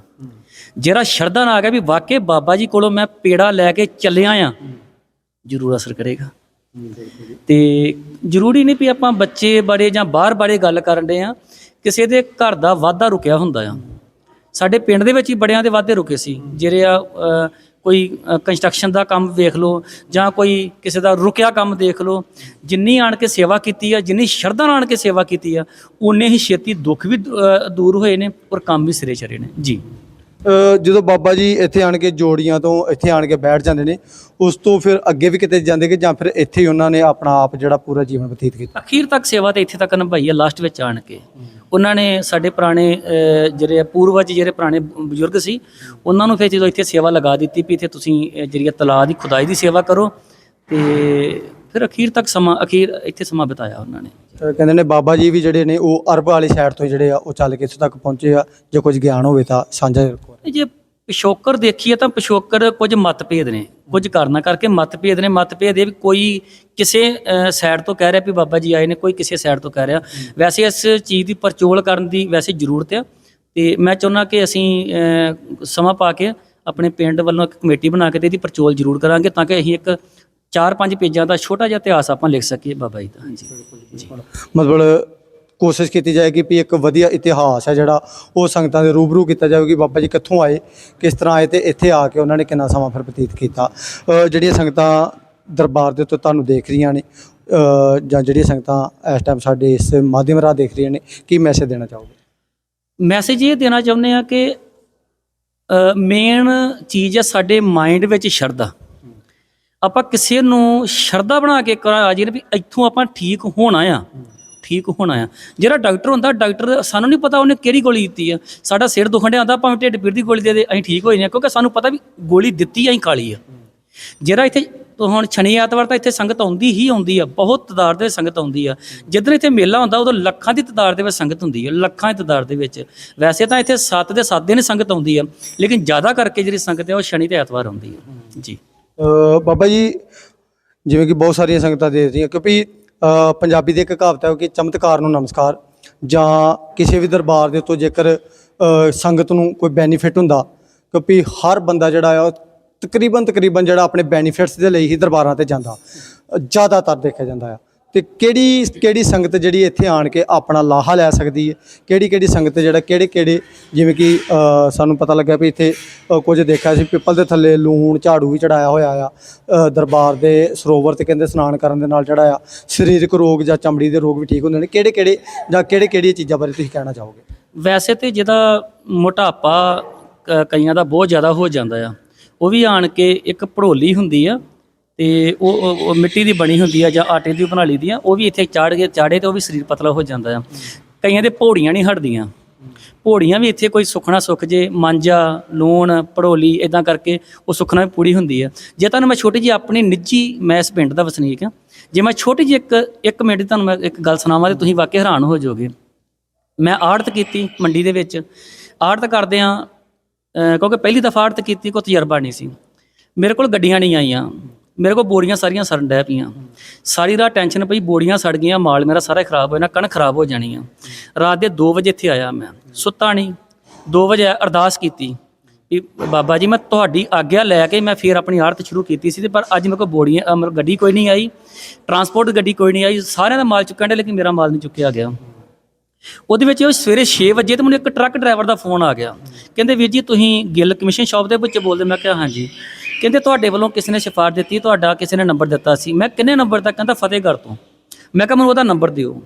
Speaker 2: ਜਿਹੜਾ ਸ਼ਰਧਾ ਨਾਲ ਆ ਗਿਆ ਵੀ ਵਾਕਈ ਬਾਬਾ ਜੀ ਕੋਲੋਂ ਮੈਂ ਪੇੜਾ ਲੈ ਕੇ ਚੱਲਿਆ ਆ, ਜ਼ਰੂਰ ਅਸਰ ਕਰੇਗਾ। ਤੇ ਜ਼ਰੂਰੀ ਨਹੀਂ ਵੀ ਆਪਾਂ ਬੱਚੇ ਬਾਰੇ ਜਾਂ ਬਾਹਰ ਬਾਰੇ ਗੱਲ ਕਰਨ ਦੇ ਆ, ਕਿਸੇ ਦੇ ਘਰ ਦਾ ਵਾਧਾ ਰੁਕਿਆ ਹੁੰਦਾ ਆ। ਸਾਡੇ ਪਿੰਡ ਦੇ ਵਿੱਚ ਹੀ ਬੜਿਆਂ ਦੇ ਵਾਧੇ ਰੁਕੇ ਸੀ, ਜਿਹੜੇ ਆ ਕੋਈ ਕੰਸਟਰਕਸ਼ਨ ਦਾ ਕੰਮ ਵੇਖ ਲਓ ਜਾਂ ਕੋਈ ਕਿਸੇ ਦਾ ਰੁਕਿਆ ਕੰਮ ਦੇਖ ਲਓ, ਜਿੰਨੀ ਆਣ ਕੇ ਸੇਵਾ ਕੀਤੀ ਆ, ਜਿੰਨੀ ਸ਼ਰਧਾ ਨਾਲ ਆਣ ਕੇ ਸੇਵਾ ਕੀਤੀ ਆ ਉਨੇ ਹੀ ਛੇਤੀ ਦੁੱਖ ਵੀ ਦੂਰ ਹੋਏ ਨੇ ਔਰ ਕੰਮ ਵੀ ਸਿਰੇ ਚੜੇ ਨੇ। ਜੀ।
Speaker 1: ਜਦੋਂ ਬਾਬਾ ਜੀ ਇੱਥੇ ਆਣ ਕੇ ਜੋੜੀਆਂ ਤੋਂ ਇੱਥੇ ਆਣ ਕੇ ਬੈਠ ਜਾਂਦੇ ਨੇ ਉਸ ਤੋਂ ਫਿਰ ਅੱਗੇ ਵੀ ਕਿਤੇ ਜਾਂਦੇ ਕਿ ਜਾਂ ਫਿਰ ਇੱਥੇ ਹੀ ਉਹਨਾਂ ਨੇ ਆਪਣਾ ਆਪ ਜਿਹੜਾ ਪੂਰਾ ਜੀਵਨ ਬਤੀਤ ਕੀਤਾ?
Speaker 2: ਅਖੀਰ ਤੱਕ ਸੇਵਾ ਤੇ ਇੱਥੇ ਤੱਕ ਨਿਭਾਈ ਹੈ ਲਾਸਟ ਵਿੱਚ ਆਣ ਕੇ। ਉਹਨਾਂ ਨੇ ਸਾਡੇ ਪੁਰਾਣੇ ਜਿਹੜੇ ਪੂਰਵਜ ਜਿਹੜੇ ਪੁਰਾਣੇ ਬਜ਼ੁਰਗ ਸੀ ਉਹਨਾਂ ਨੂੰ ਫਿਰ ਜਦੋਂ ਇੱਥੇ ਸੇਵਾ ਲਗਾ ਦਿੱਤੀ ਵੀ ਇੱਥੇ ਤੁਸੀਂ ਜਿਹੜੀ ਹੈ ਤਲਾਅ ਦੀ ਖੁਦਾਈ ਦੀ ਸੇਵਾ ਕਰੋ। ਤੇ ਫਿਰ ਅਖੀਰ ਤੱਕ ਸਮਾਂ ਅਖੀਰ ਇੱਥੇ ਸਮਾਂ ਬਿਤਾਇਆ ਉਹਨਾਂ ਨੇ।
Speaker 1: ਕਹਿੰਦੇ ਨੇ ਬਾਬਾ ਜੀ ਵੀ ਜਿਹੜੇ ਨੇ ਉਹ ਅਰਬ ਵਾਲੀ ਸਾਈਡ ਤੋਂ ਜਿਹੜੇ ਆ ਉਹ ਚੱਲ ਕੇ ਇੱਥੇ ਤੱਕ ਪਹੁੰਚੇ ਆ ਜੇ ਕੁਝ ਗਿਆਨ ਹੋਵੇ ਤਾਂ ਸਾਂਝਾ
Speaker 2: ਜੇ ਪਿਛੋਕਰ ਦੇਖੀਏ ਤਾਂ ਪਿਛੋਕਰ ਕੁਝ ਮਤਭੇਦ ਨੇ, ਕੁਝ ਕਾਰਨਾਂ ਕਰਕੇ ਮਤਭੇਦ ਨੇ। ਮਤਭੇਦ ਇਹ ਵੀ ਕੋਈ ਕਿਸੇ ਸਾਈਡ ਤੋਂ ਕਹਿ ਰਿਹਾ ਵੀ ਬਾਬਾ ਜੀ ਆਏ ਨੇ, ਕੋਈ ਕਿਸੇ ਸਾਈਡ ਤੋਂ ਕਹਿ ਰਿਹਾ। ਵੈਸੇ ਇਸ ਚੀਜ਼ ਦੀ ਪਰਚੋਲ ਕਰਨ ਦੀ ਵੈਸੇ ਜ਼ਰੂਰਤ ਆ ਤੇ ਮੈਂ ਚਾਹੁੰਦਾ ਕਿ ਅਸੀਂ ਸਮਾਂ ਪਾ ਕੇ ਆਪਣੇ ਪਿੰਡ ਵੱਲੋਂ ਇੱਕ ਕਮੇਟੀ ਬਣਾ ਕੇ ਤੇ ਇਹਦੀ ਪਰਚੋਲ ਜ਼ਰੂਰ ਕਰਾਂਗੇ ਤਾਂ ਕਿ ਅਸੀਂ ਇੱਕ 4-5 ਪੇਜਾਂ ਦਾ ਛੋਟਾ ਜਿਹਾ ਇਤਿਹਾਸ ਆਪਾਂ ਲਿਖ ਸਕੀਏ ਬਾਬਾ ਜੀ ਦਾ। ਹਾਂਜੀ।
Speaker 1: ਮਤਲਬ ਕੋਸ਼ਿਸ਼ ਕੀਤੀ ਜਾਏਗੀ ਵੀ ਇੱਕ ਵਧੀਆ ਇਤਿਹਾਸ ਹੈ ਜਿਹੜਾ ਉਹ ਸੰਗਤਾਂ ਦੇ ਰੂਬਰੂ ਕੀਤਾ ਜਾਵੇ ਕਿ ਬਾਬਾ ਜੀ ਕਿੱਥੋਂ ਆਏ, ਕਿਸ ਤਰ੍ਹਾਂ ਆਏ ਤੇ ਇੱਥੇ ਆ ਕੇ ਉਹਨਾਂ ਨੇ ਕਿੰਨਾ ਸਮਾਂ ਫਿਰ ਬਤੀਤ ਕੀਤਾ। ਜਿਹੜੀਆਂ ਸੰਗਤਾਂ ਦਰਬਾਰ ਦੇ ਉੱਤੇ ਤੁਹਾਨੂੰ ਦੇਖ ਰਹੀਆਂ ਨੇ ਜਾਂ ਜਿਹੜੀਆਂ ਸੰਗਤਾਂ ਇਸ ਟਾਈਮ ਸਾਡੇ ਇਸ ਮਾਧਿਅਮ ਰਾਹ ਦੇਖ ਰਹੀਆਂ ਨੇ, ਕੀ ਮੈਸੇਜ ਦੇਣਾ ਚਾਹੋਗੇ?
Speaker 2: ਮੈਸੇਜ ਇਹ ਦੇਣਾ ਚਾਹੁੰਦੇ ਆ ਕਿ ਮੇਨ ਚੀਜ਼ ਹੈ ਸਾਡੇ ਮਾਈਂਡ ਵਿੱਚ ਸ਼ਰਧਾ। ਆਪਾਂ ਕਿਸੇ ਨੂੰ ਸ਼ਰਧਾ ਬਣਾ ਕੇ ਕਰਾ ਜੀ ਵੀ ਇੱਥੋਂ ਆਪਾਂ ਠੀਕ ਹੋਣਾ ਆ। ਠੀਕ ਹੋਣਾ ਆ। ਜਿਹੜਾ ਡਾਕਟਰ ਹੁੰਦਾ, ਡਾਕਟਰ ਸਾਨੂੰ ਨਹੀਂ ਪਤਾ ਉਹਨੇ ਕਿਹੜੀ ਗੋਲੀ ਦਿੱਤੀ ਆ। ਸਾਡਾ ਸਿਰ ਦੁਖਣ ਡਿਆ ਆਂਦਾ ਭਾਵੇਂ ਢਿੱਡ ਪੀੜ ਦੀ ਗੋਲੀ ਦੇ ਦੇ, ਅਸੀਂ ਠੀਕ ਹੋ ਜਾਂਦੇ ਹਾਂ ਕਿਉਂਕਿ ਸਾਨੂੰ ਪਤਾ ਵੀ ਗੋਲੀ ਦਿੱਤੀ ਅਸੀਂ ਕਾਲੀ ਆ। ਜਿਹੜਾ ਇੱਥੇ ਤੋਂ ਹੁਣ ਸ਼ਨੀ ਐਤਵਾਰ ਤਾਂ ਇੱਥੇ ਸੰਗਤ ਆਉਂਦੀ ਹੀ ਆਉਂਦੀ ਆ, ਬਹੁਤ ਤਦਾਰ ਦੇ ਸੰਗਤ ਆਉਂਦੀ ਆ। ਜਿੱਦਣ ਇੱਥੇ ਮੇਲਾ ਹੁੰਦਾ, ਉਦੋਂ ਲੱਖਾਂ ਦੀ ਤਦਾਰ ਦੇ ਵਿੱਚ ਸੰਗਤ ਹੁੰਦੀ ਆ, ਲੱਖਾਂ ਦੀ ਤਦਾਰ ਦੇ ਵਿੱਚ। ਵੈਸੇ ਤਾਂ ਇੱਥੇ 7 ਦੇ 7 ਦਿਨ ਸੰਗਤ ਆਉਂਦੀ ਆ, ਲੇਕਿਨ ਜ਼ਿਆਦਾ ਕਰਕੇ ਜਿਹੜੀ ਸੰਗਤ ਹੈ ਉਹ ਸ਼ਨੀ ਤੇ ਐਤਵਾਰ ਆਉਂਦੀ ਆ। ਜੀ।
Speaker 1: ਬਾਬਾ ਜੀ, ਜਿਵੇਂ ਕਿ ਬਹੁਤ ਸਾਰੀਆਂ ਸੰਗਤਾਂ ਦੇਖਦੀਆਂ ਕਿਉਂਕਿ ਪੰਜਾਬੀ ਦੀ ਇੱਕ ਕਹਾਵਤ ਹੈ ਕਿ ਚਮਤਕਾਰ ਨੂੰ ਨਮਸਕਾਰ ਜਾਂ ਕਿਸੇ ਵੀ ਦਰਬਾਰ ਦੇ ਉੱਤੋਂ ਜੇਕਰ ਸੰਗਤ ਨੂੰ ਕੋਈ ਬੈਨੀਫਿਟ ਹੁੰਦਾ, ਕਿਉਂਕਿ ਹਰ ਬੰਦਾ ਜਿਹੜਾ ਆ ਉਹ ਤਕਰੀਬਨ ਤਕਰੀਬਨ ਜਿਹੜਾ ਆਪਣੇ ਬੈਨੀਫਿਟਸ ਦੇ ਲਈ ਹੀ ਦਰਬਾਰਾਂ ਤੇ ਜਾਂਦਾ, ਜ਼ਿਆਦਾਤਰ ਦੇਖਿਆ ਜਾਂਦਾ ਆ। ਤੇ ਕਿਹੜੀ ਕਿਹੜੀ ਸੰਗਤ ਜਿਹੜੀ ਇੱਥੇ ਆਣ ਕੇ ਆਪਣਾ ਲਾਹਾ ਲੈ ਸਕਦੀ ਹੈ? ਕਿਹੜੀ ਕਿਹੜੀ ਸੰਗਤ ਜਿਹੜਾ, ਕਿਹੜੇ ਕਿਹੜੇ, ਜਿਵੇਂ ਕਿ ਸਾਨੂੰ ਪਤਾ ਲੱਗਿਆ ਵੀ ਇੱਥੇ ਕੁਝ ਦੇਖਿਆ ਸੀ, ਪਿੱਪਲ ਦੇ ਥੱਲੇ ਲੂਣ ਝਾੜੂ ਵੀ ਚੜਾਇਆ ਹੋਇਆ ਆ ਦਰਬਾਰ ਦੇ ਸਰੋਵਰ ਤੇ ਕਹਿੰਦੇ ਇਸ਼ਨਾਨ ਕਰਨ ਦੇ ਨਾਲ ਜਿਹੜਾ ਸਰੀਰਕ ਰੋਗ ਜਾਂ ਚਮੜੀ ਦੇ ਰੋਗ ਵੀ ਠੀਕ ਹੁੰਦੇ ਨੇ। ਕਿਹੜੇ ਕਿਹੜੇ ਜਾਂ ਕਿਹੜੇ, ਕਿਹੜੀਆਂ ਚੀਜ਼ਾਂ ਬਾਰੇ ਤੁਸੀਂ ਕਹਿਣਾ ਚਾਹੋਗੇ?
Speaker 2: ਵੈਸੇ ਤੇ ਜਿਹਦਾ ਮੋਟਾਪਾ, ਕ- ਕਈਆਂ ਦਾ ਬਹੁਤ ਜ਼ਿਆਦਾ ਹੋ ਜਾਂਦਾ ਆ, ਉਹ ਵੀ ਆਣ ਕੇ ਇੱਕ ਭੜੋਲੀ ਹੁੰਦੀ ਆ ਤੇ ਉਹ ਮਿੱਟੀ ਦੀ ਬਣੀ ਹੁੰਦੀ ਆ ਜਾਂ ਆਟੇ ਦੀ ਬਣਾ ਲਈ ਦੀ ਆ, ਉਹ ਵੀ ਇੱਥੇ ਚਾੜ ਕੇ, ਚਾੜੇ ਤੇ ਉਹ ਵੀ ਸਰੀਰ ਪਤਲਾ ਹੋ ਜਾਂਦਾ ਆ। ਕਈਆਂ ਦੇ ਪੌੜੀਆਂ ਨਹੀਂ ਹਟਦੀਆਂ। ਪੌੜੀਆਂ ਵੀ ਇੱਥੇ ਕੋਈ ਸੁਖਣਾ ਸੁੱਖ ਜੇ, ਮਾਂਜਾ, ਲੂਣ, ਭੜੋਲੀ ਇਦਾਂ ਕਰਕੇ ਉਹ ਸੁਖਣਾ ਵੀ ਪੂਰੀ ਹੁੰਦੀ ਆ। ਜੇ ਤੁਹਾਨੂੰ ਮੈਂ ਛੋਟੀ ਜੀ ਆਪਣੀ ਨਿੱਜੀ ਮੈਂ ਇਸ ਪਿੰਡ ਦਾ ਵਸਨੀਕ ਆ, ਜੇ ਮੈਂ ਛੋਟੀ ਜੀ ਇੱਕ ਇੱਕ ਮਿੰਟ ਤੁਹਾਨੂੰ ਮੈਂ ਇੱਕ ਗੱਲ ਸੁਣਾਵਾਂ ਤੇ ਤੁਸੀਂ ਵਾਕਿਆ ਹੈਰਾਨ ਹੋ ਜਾਓਗੇ। ਮੈਂ ਆੜਤ ਕੀਤੀ ਮੰਡੀ ਦੇ ਵਿੱਚ। ਆੜਤ ਕਰਦੇ ਆ ਕਿਉਂਕਿ ਪਹਿਲੀ ਦਫਾ ਆੜਤ ਕੀਤੀ, ਕੋਈ ਤਜਰਬਾ ਨਹੀਂ ਸੀ। ਮੇਰੇ ਕੋਲ ਗੱਡੀਆਂ ਨਹੀਂ ਆਈਆਂ। ਮੇਰੇ ਕੋਲ ਬੋਰੀਆਂ ਸਾਰੀਆਂ ਸੜਨ ਡੈ ਪਈਆਂ। ਸਾਰੀ ਰਾਤ ਟੈਨਸ਼ਨ ਪਈ, ਬੋਰੀਆਂ ਸੜ ਗਈਆਂ, ਮਾਲ ਮੇਰਾ ਸਾਰਾ ਖਰਾਬ ਹੋ ਜਾਣਾ ਕਣਕ ਖਰਾਬ ਹੋ ਜਾਣੀ ਆ। ਰਾਤ ਦੇ 2 ਵਜੇ ਇੱਥੇ ਆਇਆ ਮੈਂ, ਸੁੱਤਾ ਨਹੀਂ। 2 ਵਜੇ ਅਰਦਾਸ ਕੀਤੀ ਵੀ ਬਾਬਾ ਜੀ, ਮੈਂ ਤੁਹਾਡੀ ਆਗਿਆ ਲੈ ਕੇ ਮੈਂ ਫੇਰ ਆਪਣੀ ਆੜਤ ਸ਼ੁਰੂ ਕੀਤੀ ਸੀ ਤੇ ਪਰ ਅੱਜ ਮੇਰੇ ਕੋਲ ਬੋੜੀਆਂ ਅਹ ਗੱਡੀ ਕੋਈ ਨਹੀਂ ਆਈ ਟਰਾਂਸਪੋਰਟ ਗੱਡੀ ਕੋਈ ਨਹੀਂ ਆਈ, ਸਾਰਿਆਂ ਦਾ ਮਾਲ ਚੁੱਕਣ ਡੇ ਲੇਕਿਨ ਮੇਰਾ ਮਾਲ ਨਹੀਂ ਚੁੱਕਿਆ ਗਿਆ। ਉਹਦੇ ਵਿੱਚ ਸਵੇਰੇ 6 ਵਜੇ ਤੇ ਮੈਨੂੰ ਇੱਕ ਟਰੱਕ ਡਰਾਈਵਰ ਦਾ ਫੋਨ ਆ ਗਿਆ। ਕਹਿੰਦੇ ਵੀਰ ਜੀ, ਤੁਸੀਂ ਗਿੱਲ ਕਮਿਸ਼ਨ ਸ਼ਾਪ ਦੇ ਵਿੱਚ ਬੋਲਦੇ, ਮੈਂ ਕਿਹਾ ਹਾਂਜੀ। ਕਹਿੰਦੇ ਤੁਹਾਡੇ ਵੱਲੋਂ ਕਿਸੇ ਨੇ ਸਿਫਾਰਿਸ਼ ਦਿੱਤੀ, ਤੁਹਾਡਾ ਕਿਸੇ ਨੇ ਨੰਬਰ ਦਿੱਤਾ ਸੀ। ਮੈਂ ਕਿੰਨੇ ਨੰਬਰ ਦਾ? ਕਹਿੰਦਾ ਫਤਿਹਗੜ੍ਹ ਤੋਂ। ਮੈਂ ਕਿਹਾ ਮੈਨੂੰ ਉਹਦਾ ਨੰਬਰ ਦਿਓ।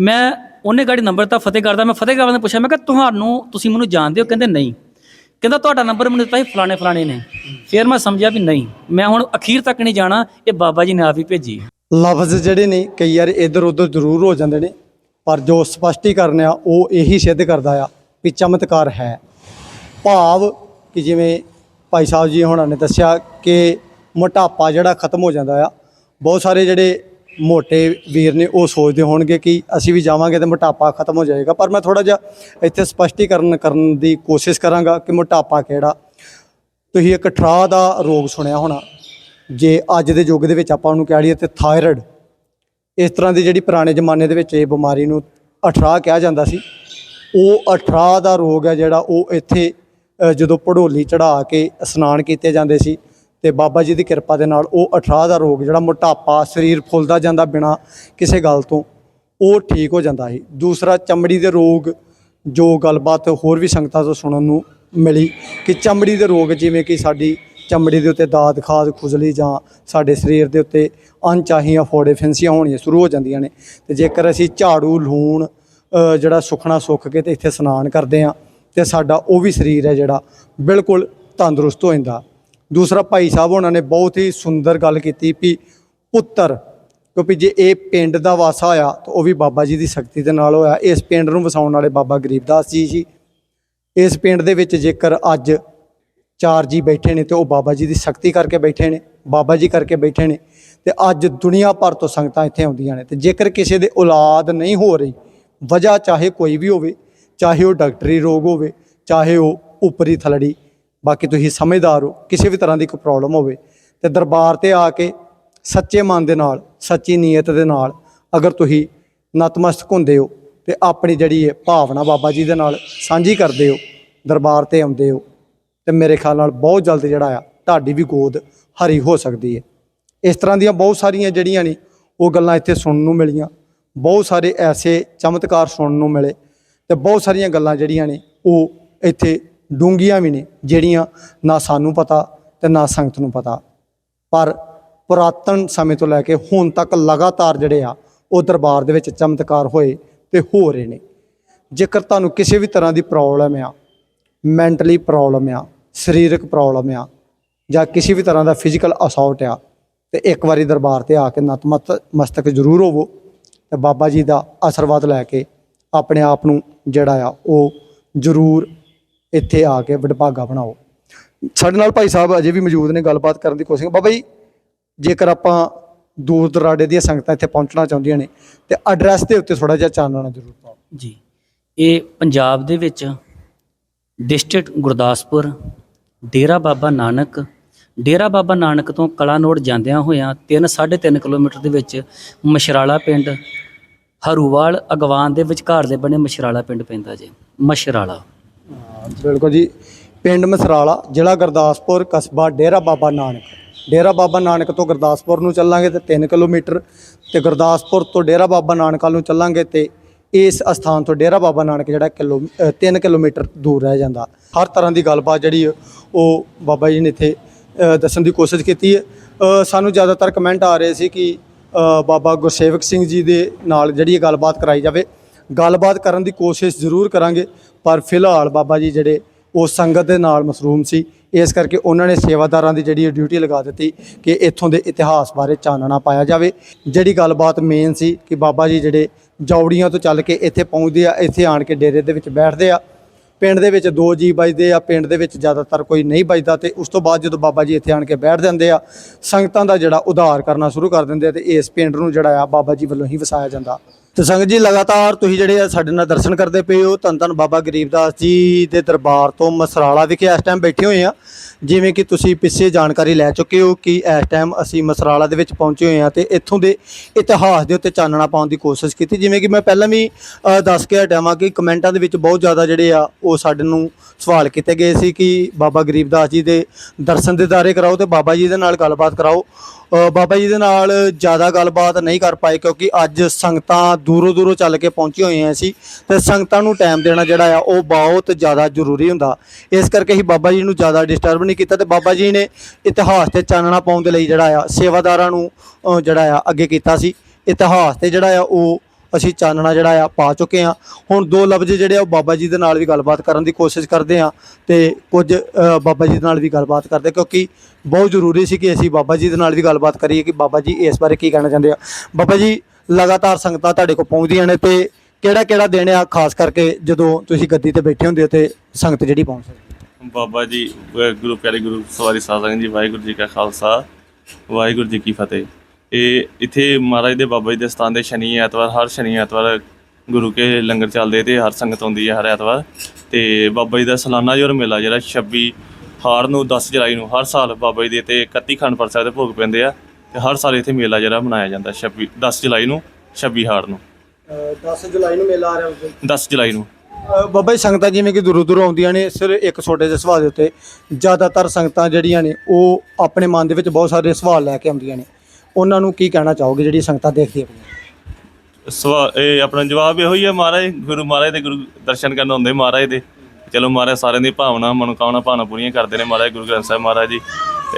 Speaker 2: ਮੈਂ ਉਹਨੇ ਗਾੜੀ ਨੰਬਰ ਦਿੱਤਾ ਫਤਿਹਗੜ੍ਹ ਦਾ। ਮੈਂ ਫਤਿਹਗੜ੍ਹ ਨੇ ਪੁੱਛਿਆ, ਮੈਂ ਕਿਹਾ ਤੁਹਾਨੂੰ ਤੁਸੀਂ ਮੈਨੂੰ ਜਾਣਦੇ ਹੋ? ਕਹਿੰਦੇ ਨਹੀਂ। ਕਹਿੰਦਾ ਤੁਹਾਡਾ ਨੰਬਰ ਮੈਨੂੰ ਦਿੱਤਾ ਸੀ, ਫਲਾਣੇ ਫਲਾਣੇ ਨੇ। ਫਿਰ ਮੈਂ ਸਮਝਿਆ ਵੀ ਨਹੀਂ। ਮੈਂ ਹੁਣ ਅਖੀਰ ਤੱਕ ਨਹੀਂ ਜਾਣਾ, ਇਹ ਬਾਬਾ ਜੀ ਨੇ ਆਪ ਹੀ ਭੇਜੀ।
Speaker 1: ਲਫ਼ਜ਼ ਜਿਹੜੇ ਨੇ, ਕਈ ਵਾਰ ਇੱਧਰ ਉੱਧਰ ਜ਼ਰੂਰ ਹੋ ਜਾਂਦੇ ਨੇ, ਪਰ ਜੋ ਸਪਸ਼ਟੀਕਰਨ ਆ, ਉਹ ਇਹੀ ਸਿੱਧ ਕਰਦਾ ਆ ਵੀ ਚਮਤਕਾਰ ਹੈ। ਭਾਵ ਕਿ ਜਿਵੇਂ ਭਾਈ ਸਾਹਿਬ ਜੀ ਹੁਣਾਂ ਨੇ ਦੱਸਿਆ ਕਿ ਮੋਟਾਪਾ ਜਿਹੜਾ ਖਤਮ ਹੋ ਜਾਂਦਾ ਆ। ਬਹੁਤ ਸਾਰੇ ਜਿਹੜੇ ਮੋਟੇ ਵੀਰ ਨੇ ਉਹ ਸੋਚਦੇ ਹੋਣਗੇ ਕਿ ਅਸੀਂ ਵੀ ਜਾਵਾਂਗੇ ਤੇ ਮੋਟਾਪਾ ਖਤਮ ਹੋ ਜਾਏਗਾ। ਪਰ ਮੈਂ ਥੋੜਾ ਜਿਹਾ ਇੱਥੇ ਸਪਸ਼ਟੀਕਰਨ ਕਰਨ ਦੀ ਕੋਸ਼ਿਸ਼ ਕਰਾਂਗਾ ਕਿ ਮੋਟਾਪਾ ਕਿਹੜਾ। ਤੁਸੀਂ ਇੱਕ ਠਰਾਹ ਦਾ ਰੋਗ ਸੁਣਿਆ ਹੋਣਾ। ਜੇ ਅੱਜ ਦੇ ਯੁੱਗ ਦੇ ਵਿੱਚ ਆਪਾਂ ਉਹਨੂੰ ਕਹਿ ਲਈਏ ਤੇ ਥਾਇਰਾਇਡ। ਇਸ ਤਰ੍ਹਾਂ ਦੀ ਜਿਹੜੀ ਪੁਰਾਣੇ ਜ਼ਮਾਨੇ ਦੇ ਵਿੱਚ ਇਹ ਬਿਮਾਰੀ ਨੂੰ ਅਠਰਾ ਕਿਹਾ ਜਾਂਦਾ ਸੀ। ਉਹ ਅਠਰਾ ਦਾ ਰੋਗ ਹੈ ਜਿਹੜਾ ਉਹ ਇੱਥੇ ਜਦੋਂ ਪੜੋਲੀ ਚੜਾ ਕੇ ਇਸ਼ਨਾਨ ਕੀਤੇ ਜਾਂਦੇ ਸੀ ਤੇ ਬਾਬਾ ਜੀ ਦੀ ਕਿਰਪਾ ਦੇ ਨਾਲ ਉਹ ਅਠਰਾ ਦਾ ਰੋਗ ਜਿਹੜਾ ਮੋਟਾਪਾ ਸਰੀਰ ਫੁੱਲਦਾ ਜਾਂਦਾ ਬਿਨਾ ਕਿਸੇ ਗੱਲ ਤੋਂ, ਉਹ ਠੀਕ ਹੋ ਜਾਂਦਾ ਸੀ। ਦੂਸਰਾ ਚਮੜੀ ਦੇ ਰੋਗ, ਜੋ ਗੱਲਬਾਤ ਹੋਰ ਵੀ ਸੰਗਤਾਂ ਤੋਂ ਸੁਣਨ ਨੂੰ ਮਿਲੀ ਕਿ ਚਮੜੀ ਦੇ ਰੋਗ ਜਿਵੇਂ ਕਿ ਸਾਡੀ ਚਮੜੀ ਦੇ ਉੱਤੇ ਦਾਦ ਖਾਦ ਖੁਜਲੀ ਜਾਂ ਸਾਡੇ ਸਰੀਰ ਦੇ ਉੱਤੇ ਅਣਚਾਹੀਆਂ ਫੋੜੇ ਫਿੰਸੀਆਂ ਹੋਣੀਆਂ ਸ਼ੁਰੂ ਹੋ ਜਾਂਦੀਆਂ ਨੇ ਤੇ ਜੇਕਰ ਅਸੀਂ ਝਾੜੂ, ਲੂਣ ਜਿਹੜਾ ਸੁਖਣਾ ਸੁੱਖ ਕੇ ਤੇ ਇੱਥੇ ਇਸ਼ਨਾਨ ਕਰਦੇ ਆ ਤੇ ਸਾਡਾ ਉਹ ਵੀ ਸਰੀਰ ਹੈ ਜਿਹੜਾ ਬਿਲਕੁਲ ਤੰਦਰੁਸਤ ਹੋ ਜਾਂਦਾ। ਦੂਸਰਾ ਭਾਈ ਸਾਹਿਬ ਉਹਨਾਂ ਨੇ ਬਹੁਤ ਹੀ ਸੁੰਦਰ ਗੱਲ ਕੀਤੀ ਵੀ ਪੁੱਤਰ, ਕਿਉਂਕਿ ਜੇ ਇਹ ਪਿੰਡ ਦਾ ਵਾਸਾ ਹੋਇਆ ਤਾਂ ਉਹ ਵੀ ਬਾਬਾ ਜੀ ਦੀ ਸ਼ਕਤੀ ਦੇ ਨਾਲ ਹੋਇਆ। ਇਸ ਪਿੰਡ ਨੂੰ ਵਸਾਉਣ ਵਾਲੇ ਬਾਬਾ ਗਰੀਬਦਾਸ ਜੀ ਸੀ ਇਸ ਪਿੰਡ ਦੇ ਵਿੱਚ ਜੇਕਰ ਅੱਜ ਚਾਰ ਜੀ ਬੈਠੇ ਨੇ ਤੇ ਉਹ ਬਾਬਾ ਜੀ ਦੀ ਸ਼ਕਤੀ ਕਰਕੇ ਬੈਠੇ ਨੇ, ਬਾਬਾ ਜੀ ਕਰਕੇ ਬੈਠੇ ਨੇ ਤੇ ਅੱਜ ਦੁਨੀਆ ਭਰ ਤੋਂ ਸੰਗਤਾਂ ਇੱਥੇ ਆਉਂਦੀਆਂ ਨੇ ਤੇ ਜੇਕਰ ਕਿਸੇ ਦੇ ਔਲਾਦ ਨਹੀਂ ਹੋ ਰਹੀ, ਵਜ੍ਹਾ ਚਾਹੇ ਕੋਈ ਵੀ ਹੋਵੇ ਚਾਹੇ ਉਹ ਡਾਕਟਰੀ ਰੋਗ ਹੋਵੇ, ਚਾਹੇ ਉਹ ਉਪਰੀ ਥਲੜੀ, ਬਾਕੀ ਤੁਸੀਂ ਸਮਝਦਾਰ ਹੋ, ਕਿਸੇ ਵੀ ਤਰ੍ਹਾਂ ਦੀ ਕੋਈ ਪ੍ਰੋਬਲਮ ਹੋਵੇ, ਤੇ ਦਰਬਾਰ ਤੇ ਆ ਕੇ ਸੱਚੇ ਮਨ ਦੇ ਨਾਲ, ਸੱਚੀ ਨੀਅਤ ਦੇ ਨਾਲ ਅਗਰ ਤੁਸੀਂ ਨਤਮਸਤਕ ਹੁੰਦੇ ਹੋ, ਤੇ ਆਪਣੀ ਜਿਹੜੀ ਹੈ ਭਾਵਨਾ ਬਾਬਾ ਜੀ ਦੇ ਨਾਲ ਸਾਂਝੀ ਕਰਦੇ ਹੋ, ਦਰਬਾਰ ਤੇ ਆਉਂਦੇ ਹੋ, ਤੇ ਮੇਰੇ ਖਿਆਲ ਨਾਲ ਬਹੁਤ ਜਲਦ ਜਿਹੜਾ ਆ, ਤੁਹਾਡੀ ਵੀ ਗੋਦ ਹਰੀ ਹੋ ਸਕਦੀ ਹੈ। ਇਸ ਤਰ੍ਹਾਂ ਦੀਆਂ ਬਹੁਤ ਸਾਰੀਆਂ ਜਿਹੜੀਆਂ ਨੇ, ਉਹ ਗੱਲਾਂ ਇੱਥੇ ਸੁਣਨ ਨੂੰ ਮਿਲੀਆਂ, ਬਹੁਤ ਸਾਰੇ ਐਸੇ ਚਮਤਕਾਰ ਸੁਣਨ ਨੂੰ ਮਿਲੇ ਤੇ ਬਹੁਤ ਸਾਰੀਆਂ ਗੱਲਾਂ ਜਿਹੜੀਆਂ ਨੇ ਉਹ ਇੱਥੇ ਡੂੰਘੀਆਂ ਵੀ ਨੇ, ਜਿਹੜੀਆਂ ਨਾ ਸਾਨੂੰ ਪਤਾ ਤੇ ਨਾ ਸੰਗਤ ਨੂੰ ਪਤਾ। ਪਰ ਪੁਰਾਤਨ ਸਮੇਂ ਤੋਂ ਲੈ ਕੇ ਹੁਣ ਤੱਕ ਲਗਾਤਾਰ ਜਿਹੜੇ ਆ, ਉਹ ਦਰਬਾਰ ਦੇ ਵਿੱਚ ਚਮਤਕਾਰ ਹੋਏ ਤੇ ਹੋ ਰਹੇ ਨੇ। ਜੇਕਰ ਤੁਹਾਨੂੰ ਕਿਸੇ ਵੀ ਤਰ੍ਹਾਂ ਦੀ ਪ੍ਰੋਬਲਮ ਆ ਮੈਂਟਲੀ ਪ੍ਰੋਬਲਮ ਆ, ਸਰੀਰਕ ਪ੍ਰੋਬਲਮ ਆ, ਜਾਂ ਕਿਸੇ ਵੀ ਤਰ੍ਹਾਂ ਦਾ ਫਿਜ਼ੀਕਲ ਅਸੌਲਟ ਆ, ਤੇ ਇੱਕ ਵਾਰੀ ਦਰਬਾਰ ਤੇ ਆ ਕੇ ਨਤਮਸਤ ਮਸਤਕ ਜ਼ਰੂਰ ਹੋਵੋ, ਤੇ ਬਾਬਾ ਜੀ ਦਾ ਆਸ਼ੀਰਵਾਦ ਲੈ ਕੇ ਆਪਣੇ ਆਪ ਨੂੰ ਜਿਹੜਾ ਆ, ਉਹ ਜ਼ਰੂਰ ਇੱਥੇ ਆ ਕੇ ਵਡਭਾਗਾ ਬਣਾਓ। ਸਾਡੇ ਨਾਲ ਭਾਈ ਸਾਹਿਬ ਅਜੇ ਵੀ ਮੌਜੂਦ ਨੇ, ਗੱਲਬਾਤ ਕਰਨ ਦੀ ਕੋਸ਼ਿਸ਼ ਬਾਬਾ ਜੀ, ਜੇਕਰ ਆਪਾਂ ਦੂਰ ਦਰਾਡੇ ਦੀਆਂ ਸੰਗਤਾਂ ਇੱਥੇ ਪਹੁੰਚਣਾ ਚਾਹੁੰਦੀਆਂ ਨੇ, ਤੇ ਐਡਰੈਸ ਦੇ ਉੱਤੇ ਥੋੜਾ ਜਿਹਾ ਚਾਨਣਾ ਜ਼ਰੂਰ ਪਾਓ।
Speaker 2: ਜੀ, ਇਹ ਪੰਜਾਬ ਦੇ ਵਿੱਚ ਡਿਸਟ੍ਰਿਕਟ ਗੁਰਦਾਸਪੁਰ, ਡੇਰਾ ਬਾਬਾ ਨਾਨਕ ਡੇਰਾ ਬਾਬਾ ਨਾਨਕ ਤੋਂ ਕਲਾਨੋੜ ਜਾਂਦਿਆਂ ਹੋਇਆਂ 3 3.5 ਕਿਲੋਮੀਟਰ ਦੇ ਵਿੱਚ ਮਸ਼ਰਾਲਾ ਪਿੰਡ ਹਰੂਵਾਲ ਅਗਵਾਨ ਦੇ ਵਿਚਕਾਰ ਦੇ ਬਣੇ ਮਸ਼ਰਾਲਾ ਪਿੰਡ ਪੈਂਦਾ ਜੀ। ਮਸ਼ਰਾਲਾ
Speaker 1: ਬਿਲਕੁਲ ਜੀ। ਪਿੰਡ ਮਸਰਾਲਾ, ਜ਼ਿਲ੍ਹਾ ਗੁਰਦਾਸਪੁਰ, ਕਸਬਾ ਡੇਰਾ ਬਾਬਾ ਨਾਨਕ। ਡੇਰਾ ਬਾਬਾ ਨਾਨਕ ਤੋਂ ਗੁਰਦਾਸਪੁਰ ਨੂੰ ਚੱਲਾਂਗੇ ਤੇ 3 ਕਿਲੋਮੀਟਰ ਤੇ ਗੁਰਦਾਸਪੁਰ ਤੋਂ ਡੇਰਾ ਬਾਬਾ ਨਾਨਕ ਨੂੰ ਚੱਲਾਂਗੇ ਤੇ ਇਸ ਅਸਥਾਨ ਤੋਂ ਡੇਰਾ ਬਾਬਾ ਨਾਨਕ ਜਿਹੜਾ ਕਿਲੋ 3 ਕਿਲੋਮੀਟਰ ਦੂਰ ਰਹਿ ਜਾਂਦਾ। ਹਰ ਤਰ੍ਹਾਂ ਦੀ ਗੱਲਬਾਤ ਜਿਹੜੀ ਹੈ ਉਹ ਬਾਬਾ ਜੀ ਨੇ ਇੱਥੇ ਦੱਸਣ ਦੀ ਕੋਸ਼ਿਸ਼ ਕੀਤੀ ਹੈ। ਸਾਨੂੰ ਜ਼ਿਆਦਾਤਰ ਕਮੈਂਟ ਆ ਰਹੇ ਸੀ ਕਿ ਬਾਬਾ ਗੁਰਸੇਵਕ ਸਿੰਘ ਜੀ ਦੇ ਨਾਲ ਜਿਹੜੀ ਇਹ ਗੱਲਬਾਤ ਕਰਾਈ ਜਾਵੇ। ਗੱਲਬਾਤ ਕਰਨ ਦੀ ਕੋਸ਼ਿਸ਼ ਜ਼ਰੂਰ ਕਰਾਂਗੇ, ਪਰ ਫਿਲਹਾਲ ਬਾਬਾ ਜੀ ਜਿਹੜੇ ਉਹ ਸੰਗਤ ਦੇ ਨਾਲ ਮਸਰੂਮ ਸੀ। ਇਸ ਕਰਕੇ ਉਹਨਾਂ ਨੇ ਸੇਵਾਦਾਰਾਂ ਦੀ ਜਿਹੜੀ ਡਿਊਟੀ ਲਗਾ ਦਿੱਤੀ ਕਿ ਇੱਥੋਂ ਦੇ ਇਤਿਹਾਸ ਬਾਰੇ ਚਾਨਣਾ ਪਾਇਆ ਜਾਵੇ। ਜਿਹੜੀ ਗੱਲਬਾਤ ਮੇਨ ਸੀ ਕਿ ਬਾਬਾ ਜੀ ਜਿਹੜੇ ਜੌੜੀਆਂ ਤੋਂ ਚੱਲ ਕੇ ਇੱਥੇ ਪਹੁੰਚਦੇ ਆ, ਇੱਥੇ ਆਣ ਕੇ ਡੇਰੇ ਦੇ ਵਿੱਚ ਬੈਠਦੇ ਆ ਪਿੰਡ ਦੇ ਵਿੱਚ ਦੋ ਜੀ ਵੱਜਦੇ ਆ, ਪਿੰਡ ਦੇ ਵਿੱਚ ਜ਼ਿਆਦਾਤਰ ਕੋਈ ਨਹੀਂ ਵੱਜਦਾ ਤੇ ਉਸ ਤੋਂ ਬਾਅਦ ਜਦੋਂ ਬਾਬਾ ਜੀ ਇੱਥੇ ਆਣ ਕੇ ਬੈਠ ਜਾਂਦੇ ਆ, ਸੰਗਤਾਂ ਦਾ ਜਿਹੜਾ ਉਧਾਰ ਕਰਨਾ ਸ਼ੁਰੂ ਕਰ ਦਿੰਦੇ ਆ ਤੇ ਇਸ ਪਿੰਡ ਨੂੰ ਜਿਹੜਾ ਆ ਬਾਬਾ ਜੀ ਵੱਲੋਂ ਹੀ ਵਸਾਇਆ ਜਾਂਦਾ। ਤੇ ਸੰਗਤ ਜੀ, ਲਗਾਤਾਰ ਤੁਸੀਂ ਜਿਹੜੇ ਆ ਸਾਡੇ ਨਾਲ ਦਰਸ਼ਨ ਕਰਦੇ ਪਏ ਹੋ। ਧੰਨ ਧੰਨ ਬਾਬਾ ਗਰੀਬਦਾਸ ਜੀ ਦੇ ਦਰਬਾਰ ਤੋਂ ਮਸਰਾਲਾ ਵਿਖੇ ਇਸ ਟਾਈਮ ਬੈਠੇ ਹੋਏ ਆ। ਜਿਵੇਂ ਕਿ ਤੁਸੀਂ ਪਿੱਛੇ ਜਾਣਕਾਰੀ ਲੈ ਚੁੱਕੇ ਹੋ ਕਿ ਇਸ ਟਾਈਮ ਅਸੀਂ ਮਸਰਾਲਾ ਦੇ ਵਿੱਚ ਪਹੁੰਚੇ ਹੋਏ ਆ ਤੇ ਇੱਥੋਂ ਦੇ ਇਤਿਹਾਸ ਦੇ ਉੱਤੇ ਚਾਨਣਾ ਪਾਉਣ ਦੀ ਕੋਸ਼ਿਸ਼ ਕੀਤੀ। ਜਿਵੇਂ ਕਿ ਮੈਂ ਪਹਿਲਾਂ ਵੀ ਦੱਸ ਕੇ ਹਟਿਆ ਕਿ ਕਮੈਂਟਾਂ ਦੇ ਵਿੱਚ ਬਹੁਤ ਜ਼ਿਆਦਾ ਜਿਹੜੇ ਆ ਉਹ ਸਾਡੇ ਨੂੰ ਸਵਾਲ ਕੀਤੇ ਗਏ ਸੀ ਕਿ ਬਾਬਾ ਗਰੀਬਦਾਸ ਜੀ ਦੇ ਦਰਸ਼ਨ ਦਿਦਾਰੇ ਕਰਾਓ ਤੇ ਬਾਬਾ ਜੀ ਦੇ ਨਾਲ ਗੱਲਬਾਤ ਕਰਾਓ। ਬਾਬਾ ਜੀ ਦੇ ਨਾਲ ਜ਼ਿਆਦਾ ਗੱਲਬਾਤ ਨਹੀਂ ਕਰ ਪਾਏ ਕਿਉਂਕਿ ਅੱਜ ਸੰਗਤਾਂ ਦੂਰੋਂ ਦੂਰੋਂ ਚੱਲ ਕੇ ਪਹੁੰਚੀਆਂ ਹੋਈਆਂ ਸੀ ਤੇ ਸੰਗਤਾਂ ਨੂੰ ਟਾਈਮ ਦੇਣਾ ਜਿਹੜਾ ਆ, ਉਹ ਬਹੁਤ ਜ਼ਿਆਦਾ ਜ਼ਰੂਰੀ ਹੁੰਦਾ। ਇਸ ਕਰਕੇ ਹੀ ਬਾਬਾ ਜੀ ਨੂੰ ਜ਼ਿਆਦਾ ਡਿਸਟਰਬ ਨਹੀਂ ਕੀਤਾ ਤੇ ਬਾਬਾ ਜੀ ਨੇ ਇਤਿਹਾਸ ਤੇ ਚਾਨਣਾ ਪਾਉਣ ਦੇ ਲਈ ਜਿਹੜਾ ਆ, ਸੇਵਾਦਾਰਾਂ ਨੂੰ ਜਿਹੜਾ ਆ, ਅੱਗੇ ਕੀਤਾ ਸੀ। ਇਤਿਹਾਸ ਤੇ ਜਿਹੜਾ ਆ, ਉਹ ਅਸੀਂ ਚਾਨਣਾ ਜਿਹੜਾ ਆ ਪਾ ਚੁੱਕੇ ਆ। ਹੁਣ ਦੋ ਲਫ਼ਜ਼ ਜਿਹੜੇ ਆ ਉਹ ਬਾਬਾ ਜੀ ਦੇ ਨਾਲ ਵੀ ਗੱਲਬਾਤ ਕਰਨ ਦੀ ਕੋਸ਼ਿਸ਼ ਕਰਦੇ ਆ ਤੇ ਕੁਝ ਬਾਬਾ ਜੀ ਦੇ ਨਾਲ ਵੀ ਗੱਲਬਾਤ ਕਰਦੇ ਕਿਉਂਕਿ ਬਹੁਤ ਜ਼ਰੂਰੀ ਸੀ ਕਿ ਅਸੀਂ ਬਾਬਾ ਜੀ ਦੇ ਨਾਲ ਵੀ ਗੱਲਬਾਤ ਕਰੀਏ ਕਿ ਬਾਬਾ ਜੀ ਇਸ ਬਾਰੇ ਕੀ ਕਹਿਣਾ ਚਾਹੁੰਦੇ ਆ। ਬਾਬਾ ਜੀ, ਲਗਾਤਾਰ ਸੰਗਤਾਂ ਤੁਹਾਡੇ ਕੋਲ ਪਹੁੰਚਦੀਆਂ ਨੇ ਤੇ ਕਿਹੜਾ ਕਿਹੜਾ ਦਿਨ ਆ? ਖਾਸ ਕਰਕੇ ਜਦੋਂ ਤੁਸੀਂ ਗੱਦੀ ਤੇ ਬੈਠੇ ਹੁੰਦੇ ਹੋ ਤੇ ਸੰਗਤ ਜਿਹੜੀ ਪਹੁੰਚ ਸਕਦੀ
Speaker 3: ਬਾਬਾ ਜੀ ਗੁਰੂ ਪਿਆਰੇ ਗੁਰੂ, ਸਵਾਰੀ ਸਾਧ ਸੰਗਤ ਜੀ, ਵਾਹਿਗੁਰੂ ਜੀ ਕਾ ਖਾਲਸਾ, ਵਾਹਿਗੁਰੂ ਜੀ ਕੀ ਫਤਿਹ। ਇਹ ਇੱਥੇ ਮਹਾਰਾਜ ਦੇ ਬਾਬਾ ਜੀ ਦੇ ਸਥਾਨ ਦੇ ਸ਼ਨੀ ਐਤਵਾਰ ਹਰ ਸ਼ਨੀ ਐਤਵਾਰ ਗੁਰੂ ਕੇ ਲੰਗਰ ਚੱਲਦੇ ਤੇ ਹਰ ਸੰਗਤ ਆਉਂਦੀ ਹੈ ਹਰ ਐਤਵਾਰ। ਤੇ ਬਾਬਾ ਜੀ ਦਾ ਸਾਲਾਨਾ ਜੋਰ ਮੇਲਾ ਜਿਹੜਾ 26 ਹਾੜ ਨੂੰ 10 ਜੁਲਾਈ ਨੂੰ ਹਰ ਸਾਲ ਬਾਬਾ ਜੀ ਦੇ ਤੇ 31 ਖੰਡ ਪ੍ਰਸਾਦ ਦੇ ਭੋਗ ਪੈਂਦੇ ਆ ਤੇ ਹਰ ਸਾਲ ਇੱਥੇ ਮੇਲਾ ਜਿਹੜਾ ਮਨਾਇਆ ਜਾਂਦਾ 26 10 ਜੁਲਾਈ ਨੂੰ 26 ਹਾੜ ਨੂੰ।
Speaker 1: 10 ਜੁਲਾਈ ਨੂੰ ਮੇਲਾ ਆ ਰਿਹਾ
Speaker 3: 10 ਜੁਲਾਈ ਨੂੰ।
Speaker 1: ਬਾਬਾ ਜੀ ਸੰਗਤਾਂ ਜਿਵੇਂ ਕਿ ਦੂਰੋਂ ਦੂਰੋਂ ਆਉਂਦੀਆਂ ਨੇ ਸਿਰ ਇੱਕ ਛੋਟੇ ਜਿਹੇ ਸਵਾਲ ਦੇ ਉੱਤੇ ਜ਼ਿਆਦਾਤਰ ਸੰਗਤਾਂ ਜਿਹੜੀਆਂ ਨੇ ਉਹ ਆਪਣੇ ਮਨ ਦੇ ਵਿੱਚ ਬਹੁਤ ਸਾਰੇ ਸਵਾਲ ਲੈ ਕੇ ਆਉਂਦੀਆਂ ਨੇ। ਉਹਨਾਂ ਨੂੰ ਕੀ ਕਹਿਣਾ ਚਾਹੋਗੇ ਜਿਹੜੀ ਸੰਗਤਾਂ ਦੇਖਦੀਆਂ ਪਈਆਂ
Speaker 3: ਸਵਾ ਇਹ ਆਪਣਾ ਜਵਾਬ ਇਹੋ ਹੀ ਹੈ ਮਹਾਰਾਜ ਗੁਰੂ ਮਹਾਰਾਜ ਦੇ ਗੁਰੂ ਦਰਸ਼ਨ ਕਰਨ ਆਉਂਦੇ ਮਹਾਰਾਜ ਦੇ। ਚਲੋ ਮਹਾਰਾਜ ਸਾਰਿਆਂ ਦੀ ਭਾਵਨਾ ਮਨੋਕਾਮਨਾ ਭਾਵਨਾ ਪੂਰੀਆਂ ਕਰਦੇ ਨੇ ਮਹਾਰਾਜ ਗੁਰੂ ਗ੍ਰੰਥ ਸਾਹਿਬ ਮਹਾਰਾਜ ਜੀ।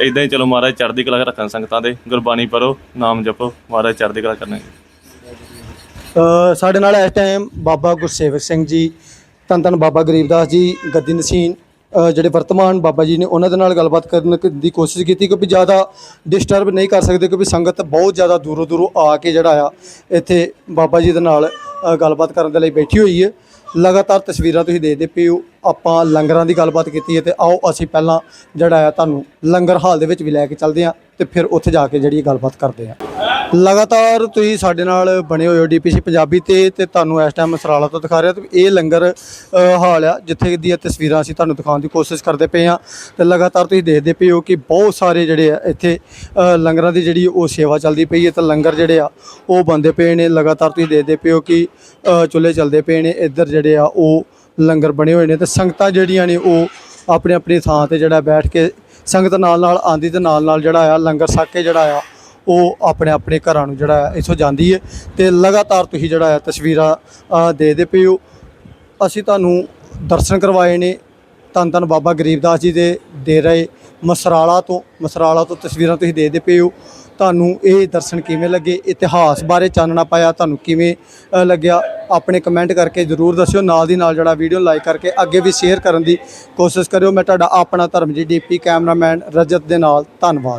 Speaker 3: ਇਦਾਂ ਹੀ ਚਲੋ ਮਹਾਰਾਜ ਚੜ੍ਹਦੀ ਕਲਾ ਰੱਖਣ ਸੰਗਤਾਂ ਦੇ ਗੁਰਬਾਣੀ ਪੜੋ ਨਾਮ ਜਪੋ ਮਹਾਰਾਜ ਚੜ੍ਹਦੀ ਕਲਾ ਕਰਨਗੇ।
Speaker 1: ਸਾਡੇ ਨਾਲ ਇਸ ਟਾਈਮ ਬਾਬਾ ਗੁਰਸੇਵਕ ਸਿੰਘ ਜੀ ਧੰਨ ਧੰਨ ਬਾਬਾ ਗਰੀਬਦਾਸ ਜੀ ਗੱਦੀ ਨਸੀਨ ਜਿਹੜੇ ਵਰਤਮਾਨ ਬਾਬਾ ਜੀ ਨੇ ਉਹਨਾਂ ਦੇ ਨਾਲ ਗੱਲਬਾਤ ਕਰਨ ਦੀ ਕੋਸ਼ਿਸ਼ ਕੀਤੀ ਕਿਉਂਕਿ ਜ਼ਿਆਦਾ ਡਿਸਟਰਬ ਨਹੀਂ ਕਰ ਸਕਦੇ ਕਿਉਂਕਿ ਸੰਗਤ ਬਹੁਤ ਜ਼ਿਆਦਾ ਦੂਰੋਂ ਦੂਰੋਂ ਆ ਕੇ ਜਿਹੜਾ ਆ, ਇੱਥੇ ਬਾਬਾ ਜੀ ਦੇ ਨਾਲ ਗੱਲਬਾਤ ਕਰਨ ਦੇ ਲਈ ਬੈਠੀ ਹੋਈ ਹੈ। ਲਗਾਤਾਰ ਤਸਵੀਰਾਂ ਤੁਸੀਂ ਦੇਖਦੇ ਪਏ ਹੋ। ਆਪਾਂ ਲੰਗਰਾਂ ਦੀ ਗੱਲਬਾਤ ਕੀਤੀ ਹੈ ਤੇ ਆਓ ਅਸੀਂ ਪਹਿਲਾਂ ਜਿਹੜਾ ਆ ਤੁਹਾਨੂੰ ਲੰਗਰ ਹਾਲ ਦੇ ਵਿੱਚ ਵੀ ਲੈ ਕੇ ਚੱਲਦੇ ਹਾਂ ਤੇ ਫਿਰ ਉੱਥੇ ਜਾ ਕੇ ਜਿਹੜੀ ਗੱਲਬਾਤ ਕਰਦੇ ਹਾਂ। ਲਗਾਤਾਰ ਤੁਸੀਂ ਸਾਡੇ ਨਾਲ ਬਣੇ ਹੋਏ ਹੋ ਡੀਪੀਸੀ ਪੰਜਾਬੀ ਤੇ ਤੇ ਤੁਹਾਨੂੰ ਇਸ ਟਾਈਮ ਮਸਰਾਲਾ ਤੋਂ ਦਿਖਾ ਰਿਹਾ ਤੇ ਇਹ ਲੰਗਰ ਹਾਲ ਆ ਜਿੱਥੇ ਦੀਆਂ ਤਸਵੀਰਾਂ ਅਸੀਂ ਤੁਹਾਨੂੰ ਦਿਖਾਉਣ ਦੀ ਕੋਸ਼ਿਸ਼ ਕਰਦੇ ਪਏ ਆ ਤੇ ਲਗਾਤਾਰ ਤੁਸੀਂ ਦੇਖਦੇ ਪਏ ਹੋ ਕਿ ਬਹੁਤ ਸਾਰੇ ਜਿਹੜੇ ਆ ਇੱਥੇ ਲੰਗਰਾਂ ਦੀ ਜਿਹੜੀ ਉਹ ਸੇਵਾ ਚੱਲਦੀ ਪਈ ਹੈ ਤੇ ਲੰਗਰ ਜਿਹੜੇ ਆ ਉਹ ਬੰਦੇ ਪਏ ਨੇ। ਲਗਾਤਾਰ ਤੁਸੀਂ ਦੇਖਦੇ ਪਏ ਹੋ ਕਿ ਚੁੱਲ੍ਹੇ ਚੱਲਦੇ ਪਏ ਨੇ। ਇੱਧਰ ਜਿਹੜੇ ਆ ਉਹ ਲੰਗਰ ਬਣੇ ਹੋਏ ਨੇ ਤੇ ਸੰਗਤਾਂ ਜਿਹੜੀਆਂ ਨੇ ਉਹ ਆਪਣੀ ਆਪਣੀ ਥਾਂ ਤੇ ਜਿਹੜਾ ਬੈਠ ਕੇ ਸੰਗਤ ਨਾਲ ਨਾਲ ਆਂਦੀ ਤੇ ਨਾਲ ਨਾਲ ਜਿਹੜਾ ਆ ਲੰਗਰ ਛਕ ਕੇ ਜਿਹੜਾ ਆ, ਉਹ ਆਪਣੇ ਆਪਣੇ ਘਰਾਂ ਨੂੰ ਜਿਹੜਾ ਆ, ਇੱਥੋਂ ਜਾਂਦੀ ਹੈ ਤੇ ਲਗਾਤਾਰ ਤੁਸੀਂ ਜਿਹੜਾ ਆ ਤਸਵੀਰਾਂ ਦੇ ਦੇਖਦੇ ਪਏ ਹੋ। ਅਸੀਂ ਤੁਹਾਨੂੰ ਦਰਸ਼ਨ ਕਰਵਾਏ ਨੇ। ਧੰਨ ਧੰਨ ਬਾਬਾ ਗਰੀਬਦਾਸ ਜੀ ਦੇ ਡੇਰੇ ਮਸਰਾਲਾ ਤੋਂ ਮਸਰਾਲਾ ਤੋਂ ਤਸਵੀਰਾਂ ਤੁਸੀਂ ਦੇਖਦੇ ਪਏ ਹੋ। ਤੁਹਾਨੂੰ ਇਹ ਦਰਸ਼ਨ ਕਿਵੇਂ ਲੱਗੇ? ਇਤਿਹਾਸ ਬਾਰੇ ਚਾਨਣਾ ਪਾਇਆ ਤੁਹਾਨੂੰ ਕਿਵੇਂ ਲੱਗਿਆ? ਆਪਣੇ ਕਮੈਂਟ ਕਰਕੇ ਜਰੂਰ ਦੱਸਿਓ। ਨਾਲ ਦੀ ਨਾਲ ਜਿਹੜਾ ਵੀਡੀਓ ਲਾਈਕ ਕਰਕੇ ਅੱਗੇ ਵੀ ਸ਼ੇਅਰ ਕਰਨ ਦੀ ਕੋਸ਼ਿਸ਼ ਕਰਿਓ। ਮੈਂ ਤੁਹਾਡਾ ਆਪਣਾ ਧਰਮਜੀਤ ਡੀਪੀ ਕੈਮਰਾਮੈਨ ਰਜਤ ਦੇ ਨਾਲ। ਧੰਨਵਾਦ।